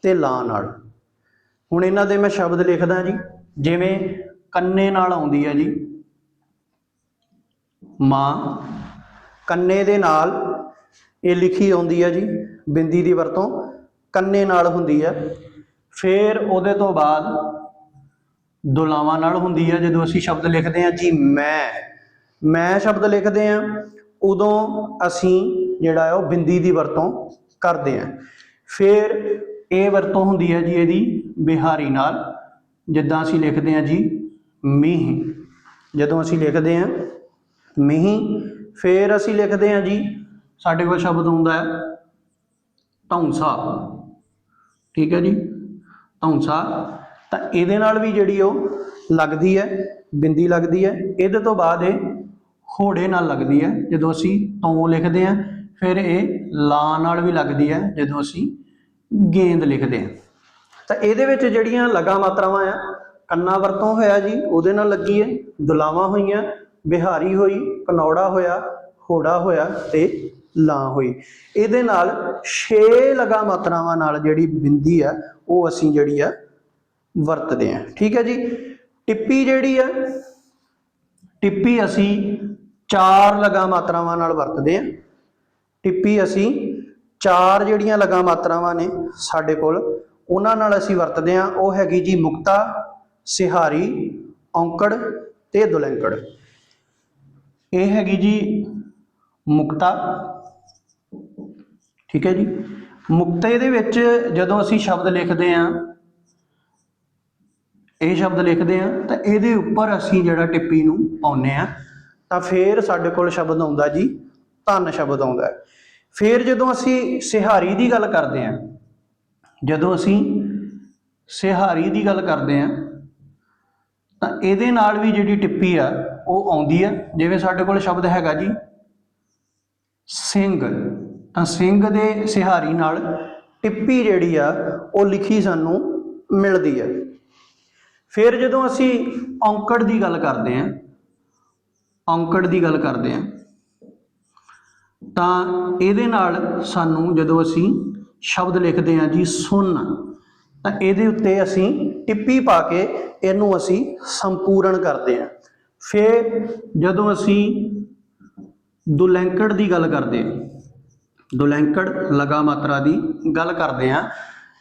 ਤੇ ਲਾਂ ਨਾਲ। ਹੁਣ ਇਹਨਾਂ ਦੇ ਮੈਂ ਸ਼ਬਦ ਲਿਖਦਾ ਜੀ, ਜਿਵੇਂ ਕੰਨੇ ਨਾਲ ਆਉਂਦੀ ਹੈ ਜੀ। ਮਾਂ, ਕੰਨੇ ਦੇ ਨਾਲ, ਇਹ ਲਿਖੀ ਆਉਂਦੀ ਹੈ ਜੀ, ਬਿੰਦੀ ਦੀ ਵਰਤੋਂ ਕੰਨੇ ਨਾਲ ਹੁੰਦੀ ਹੈ। ਫਿਰ ਉਹਦੇ ਤੋਂ ਬਾਅਦ ਦੁਲਾਵਾਂ ਨਾਲ ਹੁੰਦੀ ਹੈ, ਜਦੋਂ ਅਸੀਂ ਸ਼ਬਦ ਲਿਖਦੇ ਹਾਂ ਜੀ ਮੈਂ। ਮੈਂ ਸ਼ਬਦ ਲਿਖਦੇ ਹਾਂ, ਉਦੋਂ ਅਸੀਂ ਜਿਹੜਾ ਹੈ ਉਹ ਬਿੰਦੀ ਦੀ ਵਰਤੋਂ ਕਰਦੇ ਹਾਂ ਫਿਰ ਇਹ ਵਰਤੋਂ ਹੁੰਦੀ ਹੈ ਜੀ ਇਹਦੀ ਬਿਹਾਰੀ ਨਾਲ। ਜਿੱਦਾਂ ਅਸੀਂ ਲਿਖਦੇ ਹਾਂ ਜੀ, ਮੀਂਹ। ਜਦੋਂ ਅਸੀਂ ਲਿਖਦੇ ਹਾਂ ਮੀਂਹ, ਫਿਰ ਅਸੀਂ ਲਿਖਦੇ ਹਾਂ ਜੀ, ਸਾਡੇ ਕੋਲ ਸ਼ਬਦ ਹੁੰਦਾ ਹੈ ਧੌਂਸਾ। ਠੀਕ ਹੈ ਜੀ, ਧੌਂਸਾ। ਤਾਂ ਇਹਦੇ ਨਾਲ ਵੀ ਜਿਹੜੀ ਉਹ ਲੱਗਦੀ ਹੈ, ਬਿੰਦੀ ਲੱਗਦੀ ਹੈ। ਇਹਦੇ ਤੋਂ ਬਾਅਦ ਇਹ ਹੋੜੇ ਨਾਲ ਲੱਗਦੀ ਹੈ। ਜਦੋਂ ਅਸੀਂ ਤੋਂ ਲਿਖਦੇ ਹਾਂ ਫਿਰ ਇਹ ਲਾ ਨਾਲ ਵੀ ਲੱਗਦੀ ਹੈ, ਜਦੋਂ ਅਸੀਂ ਗੇਂਦ ਲਿਖਦੇ ਹਾਂ। ਤਾਂ ਇਹਦੇ ਵਿੱਚ ਜਿਹੜੀਆਂ ਲਗਾ ਮਾਤਰਾਵਾਂ ਆ, ਕੰਨਾ ਵਰਤੋਂ ਹੋਇਆ ਜੀ, ਉਹਦੇ ਨਾਲ ਲੱਗੀ ਹੈ, ਦੁਲਾਵਾਂ ਹੋਈਆਂ, ਬਿਹਾਰੀ ਹੋਈ, ਕਨੌੜਾ ਹੋਇਆ ਹੋੜਾ ਹੋਇਆ ਤੇ ਲਾਂ ਹੋਈ। ਇਹਦੇ ਨਾਲ 6 ਲਗਾ ਮਾਤਰਾਵਾਂ ਨਾਲ ਜਿਹੜੀ ਬਿੰਦੀ ਆ, ਉਹ ਅਸੀਂ ਜਿਹੜੀ ਆ, ਵਰਤਦੇ ਆ ਠੀਕ ਹੈ ਜੀ? ਟਿੱਪੀ ਜਿਹੜੀ ਆ, ਟਿੱਪੀ ਅਸੀਂ ਚਾਰ ਲਗਾ ਮਾਤਰਾਵਾਂ ਨਾਲ ਵਰਤਦੇ ਆ ਟਿੱਪੀ ਅਸੀਂ ਚਾਰ ਜਿਹੜੀਆਂ ਲਗਾ ਮਾਤਰਾਵਾਂ ਨੇ ਸਾਡੇ ਕੋਲ, ਉਹਨਾਂ ਨਾਲ ਅਸੀਂ ਵਰਤਦੇ ਹਾਂ। ਉਹ ਹੈਗੀ ਜੀ ਮੁਕਤਾ, ਸਿਹਾਰੀ, ਔਂਕੜ ਤੇ ਦੁਲੰਕੜ। ਇਹ ਹੈਗੀ ਜੀ ਮੁਕਤਾ। ਠੀਕ ਹੈ ਜੀ? ਮੁਕਤੇ ਦੇ ਵਿੱਚ ਜਦੋਂ ਅਸੀਂ ਸ਼ਬਦ ਲਿਖਦੇ ਹਾਂ, ਇਹ ਸ਼ਬਦ ਲਿਖਦੇ ਆ ਤਾਂ ਇਹਦੇ ਉੱਪਰ ਅਸੀਂ ਜਿਹੜਾ ਟਿੱਪੀ ਨੂੰ ਪਾਉਨੇ ਆ ਤਾਂ ਫੇਰ ਸਾਡੇ ਕੋਲ ਸ਼ਬਦ ਆਉਂਦਾ ਜੀ ਧਨ ਸ਼ਬਦ ਆਉਂਦਾ ਹੈ। ਫੇਰ ਜਦੋਂ ਅਸੀਂ ਸਿਹਾਰੀ ਦੀ ਗੱਲ ਕਰਦੇ ਹਾਂ, ਜਦੋਂ ਅਸੀਂ ਸਿਹਾਰੀ ਦੀ ਗੱਲ ਕਰਦੇ ਹਾਂ, ਤਾਂ ਇਹਦੇ ਨਾਲ ਵੀ ਜਿਹੜੀ ਟਿੱਪੀ ਆ, ਉਹ ਆਉਂਦੀ ਆ। ਜਿਵੇਂ ਸਾਡੇ ਕੋਲ ਸ਼ਬਦ ਹੈਗਾ ਜੀ, ਸਿੰਘ। ਤਾਂ ਸਿੰਘ ਦੇ ਸਿਹਾਰੀ ਨਾਲ ਟਿੱਪੀ ਜਿਹੜੀ ਆ, ਉਹ ਲਿਖੀ ਸਾਨੂੰ ਮਿਲਦੀ ਆ। ਫਿਰ ਜਦੋਂ ਅਸੀਂ ਔਂਕੜ ਦੀ ਗੱਲ ਕਰਦੇ ਆਂ ਔਂਕੜ ਦੀ ਗੱਲ ਕਰਦੇ ਆਂ ਤਾਂ ਇਹਦੇ ਨਾਲ ਸਾਨੂੰ ਜਦੋਂ ਅਸੀਂ ਸ਼ਬਦ ਲਿਖਦੇ ਹਾਂ ਜੀ ਸੁਣ, ਤਾਂ ਇਹਦੇ ਉੱਤੇ ਅਸੀਂ ਟਿੱਪੀ ਪਾ ਕੇ ਇਹਨੂੰ ਅਸੀਂ ਸੰਪੂਰਨ ਕਰਦੇ ਹਾਂ। ਫਿਰ ਜਦੋਂ ਅਸੀਂ ਦੁਲੈਂਕੜ ਦੀ ਗੱਲ ਕਰਦੇ ਆਂ ਦੁਲੈਂਕੜ ਲਗਾ ਮਾਤਰਾ ਦੀ ਗੱਲ ਕਰਦੇ ਹਾਂ,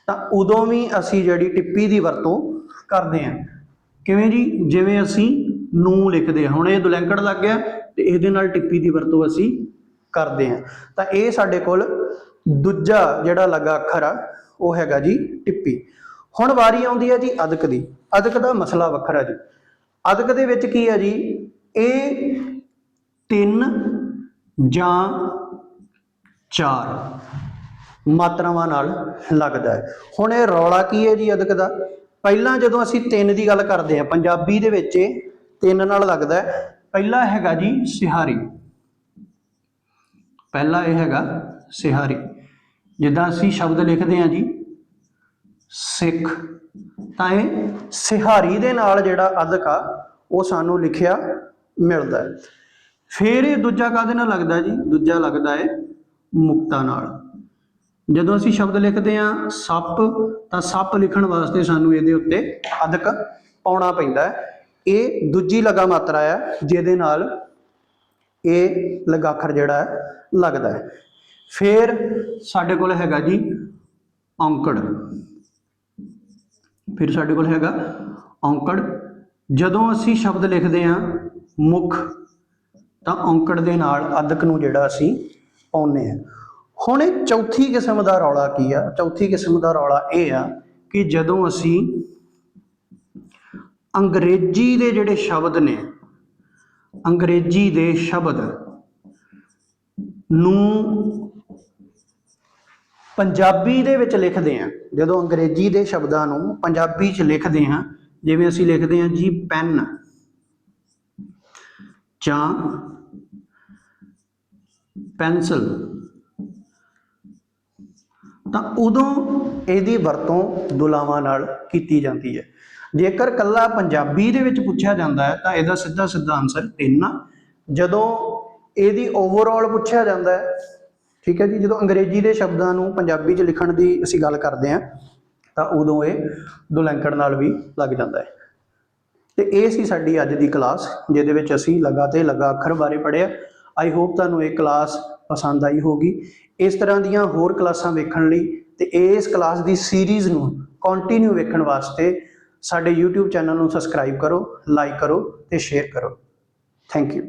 ਤਾਂ ਉਦੋਂ ਵੀ ਅਸੀਂ ਜਿਹੜੀ ਟਿੱਪੀ ਦੀ ਵਰਤੋਂ ਕਰਦੇ ਹਾਂ। ਕਿਵੇਂ ਜੀ? ਜਿਵੇਂ ਅਸੀਂ ਨੂੰ ਲਿਖਦੇ ਹਾਂ। ਹੁਣ ਇਹ ਦੁਲੈਂਕੜ ਲੱਗ ਗਿਆ ਤੇ ਇਹਦੇ ਨਾਲ ਟਿੱਪੀ ਦੀ ਵਰਤੋਂ ਅਸੀਂ ਕਰਦੇ ਆਂ ਤਾਂ ਇਹ ਸਾਡੇ ਕੋਲ ਦੂਜਾ ਜਿਹੜਾ ਲੱਗਾ ਅੱਖਰ ਆ, ਉਹ ਹੈਗਾ ਜੀ ਟਿੱਪੀ। ਹੁਣ ਵਾਰੀ ਆਉਂਦੀ ਹੈ ਜੀ ਅਦਕ ਦੀ। ਅਦਕ ਦਾ ਮਸਲਾ ਵੱਖਰਾ ਜੀ। ਅਦਕ ਦੇ ਵਿੱਚ ਕੀ ਹੈ ਜੀ? ਇਹ ਤਿੰਨ ਜਾਂ ਚਾਰ ਮਾਤਰਾਵਾਂ ਨਾਲ ਲੱਗਦਾ ਹੈ। ਹੁਣ ਇਹ ਰੌਲਾ ਕੀ ਹੈ ਜੀ ਅਦਕ ਦਾ? ਪਹਿਲਾਂ ਜਦੋਂ ਅਸੀਂ ਤਿੰਨ ਦੀ ਗੱਲ ਕਰਦੇ ਹਾਂ, ਪੰਜਾਬੀ ਦੇ ਵਿੱਚ ਇਹ ਤਿੰਨ ਨਾਲ ਲੱਗਦਾ ਹੈ। ਪਹਿਲਾ ਹੈਗਾ ਜੀ ਸਿਹਾਰੀ। ਪਹਿਲਾ ਇਹ ਹੈਗਾ ਸਿਹਾਰੀ। ਜਿੱਦਾਂ ਅਸੀਂ ਸ਼ਬਦ ਲਿਖਦੇ ਹਾਂ ਜੀ, ਸਿੱਖ, ਤਾਂ ਇਹ ਸਿਹਾਰੀ ਦੇ ਨਾਲ ਜਿਹੜਾ ਅਦਕ ਆ, ਉਹ ਸਾਨੂੰ ਲਿਖਿਆ ਮਿਲਦਾ ਹੈ। ਫਿਰ ਇਹ ਦੂਜਾ ਕਾਹਦੇ ਨਾਲ ਲੱਗਦਾ ਜੀ? ਦੂਜਾ ਲੱਗਦਾ ਹੈ ਮੁਕਤਾ ਨਾਲ। ਜਦੋਂ ਅਸੀਂ ਸ਼ਬਦ ਲਿਖਦੇ ਹਾਂ ਸੱਪ, ਤਾਂ ਸੱਪ ਲਿਖਣ ਵਾਸਤੇ ਸਾਨੂੰ ਇਹਦੇ ਉੱਤੇ ਅਦਕ ਪਾਉਣਾ ਪੈਂਦਾ ਹੈ। ਇਹ ਦੂਜੀ ਲਗਾ ਮਾਤਰਾ ਹੈ ਜਿਹਦੇ ਨਾਲ ਇਹ ਲਗਾਖਰ ਜਿਹੜਾ ਹੈ, ਲੱਗਦਾ ਹੈ। ਫਿਰ ਸਾਡੇ ਕੋਲ ਹੈਗਾ ਜੀ ਔਂਕੜ। ਫਿਰ ਸਾਡੇ ਕੋਲ ਹੈਗਾ ਔਂਕੜ। ਜਦੋਂ ਅਸੀਂ ਸ਼ਬਦ ਲਿਖਦੇ ਹਾਂ ਮੁਖ, ਤਾਂ ਔਂਕੜ ਦੇ ਨਾਲ ਅਦਕ ਨੂੰ ਜਿਹੜਾ ਅਸੀਂ ਪਾਉਨੇ ਆ ਹੁਣ ਇਹ ਚੌਥੀ ਕਿਸਮ ਦਾ ਰੌਲਾ ਕੀ ਆ? ਚੌਥੀ ਕਿਸਮ ਦਾ ਰੌਲਾ ਇਹ ਆ ਕਿ ਜਦੋਂ ਅਸੀਂ ਅੰਗਰੇਜ਼ੀ ਦੇ ਜਿਹੜੇ ਸ਼ਬਦ ਨੇ ਅੰਗਰੇਜ਼ੀ ਦੇ ਸ਼ਬਦ ਨੂੰ ਪੰਜਾਬੀ ਦੇ ਵਿੱਚ ਲਿਖਦੇ ਆ ਜਦੋਂ ਅੰਗਰੇਜ਼ੀ ਦੇ ਸ਼ਬਦਾਂ ਨੂੰ ਪੰਜਾਬੀ 'ਚ ਲਿਖਦੇ ਹਾਂ, ਜਿਵੇਂ ਅਸੀਂ ਲਿਖਦੇ ਹਾਂ ਜੀ ਪੈਨ ਜਾਂ ਪੈਨਸਲ, ਤਾਂ ਉਦੋਂ ਇਹਦੀ ਵਰਤੋਂ ਦੁਲਾਵਾਂ ਨਾਲ ਕੀਤੀ ਜਾਂਦੀ ਹੈ। ਜੇਕਰ ਕੱਲਾ ਪੰਜਾਬੀ ਦੇ ਵਿੱਚ ਪੁੱਛਿਆ ਜਾਂਦਾ ਹੈ, ਤਾਂ ਇਹਦਾ ਸਿੱਧਾ ਸਿੱਧਾ ਆਨਸਰ ਤਿੰਨ ਆ ਜਦੋਂ ਇਹਦੀ ਓਵਰਆਲ ਪੁੱਛਿਆ ਜਾਂਦਾ ਹੈ, ਠੀਕ ਹੈ ਜੀ, ਜਦੋਂ ਅੰਗਰੇਜ਼ੀ ਦੇ ਸ਼ਬਦਾਂ ਨੂੰ ਪੰਜਾਬੀ 'ਚ ਲਿਖਣ ਦੀ ਅਸੀਂ ਗੱਲ ਕਰਦੇ ਹਾਂ, ਤਾਂ ਉਦੋਂ ਇਹ ਦੁਲੰਕੜ ਨਾਲ ਵੀ ਲੱਗ ਜਾਂਦਾ ਹੈ। ਤੇ ਇਹ ਸੀ ਸਾਡੀ ਅੱਜ ਦੀ ਕਲਾਸ ਜਿਹਦੇ ਵਿੱਚ ਅਸੀਂ ਲਗਾ ਤੇ ਲਗਾ ਅੱਖਰ ਬਾਰੇ ਪੜ੍ਹਿਆ ਆਈ ਹੋਪ ਤੁਹਾਨੂੰ ਇਹ ਕਲਾਸ ਪਸੰਦ ਆਈ ਹੋਗੀ ਇਸ ਤਰ੍ਹਾਂ ਦੀਆਂ ਹੋਰ ਕਲਾਸਾਂ ਵੇਖਣ ਲਈ ਤੇ ਇਸ ਕਲਾਸ ਦੀ ਸੀਰੀਜ਼ ਨੂੰ ਕੰਟੀਨਿਊ ਵੇਖਣ ਵਾਸਤੇ ਸਾਡੇ YouTube ਚੈਨਲ ਨੂੰ ਸਬਸਕ੍ਰਾਈਬ ਕਰੋ ਲਾਈਕ ਕਰੋ ਤੇ ਸ਼ੇਅਰ ਕਰੋ। Thank you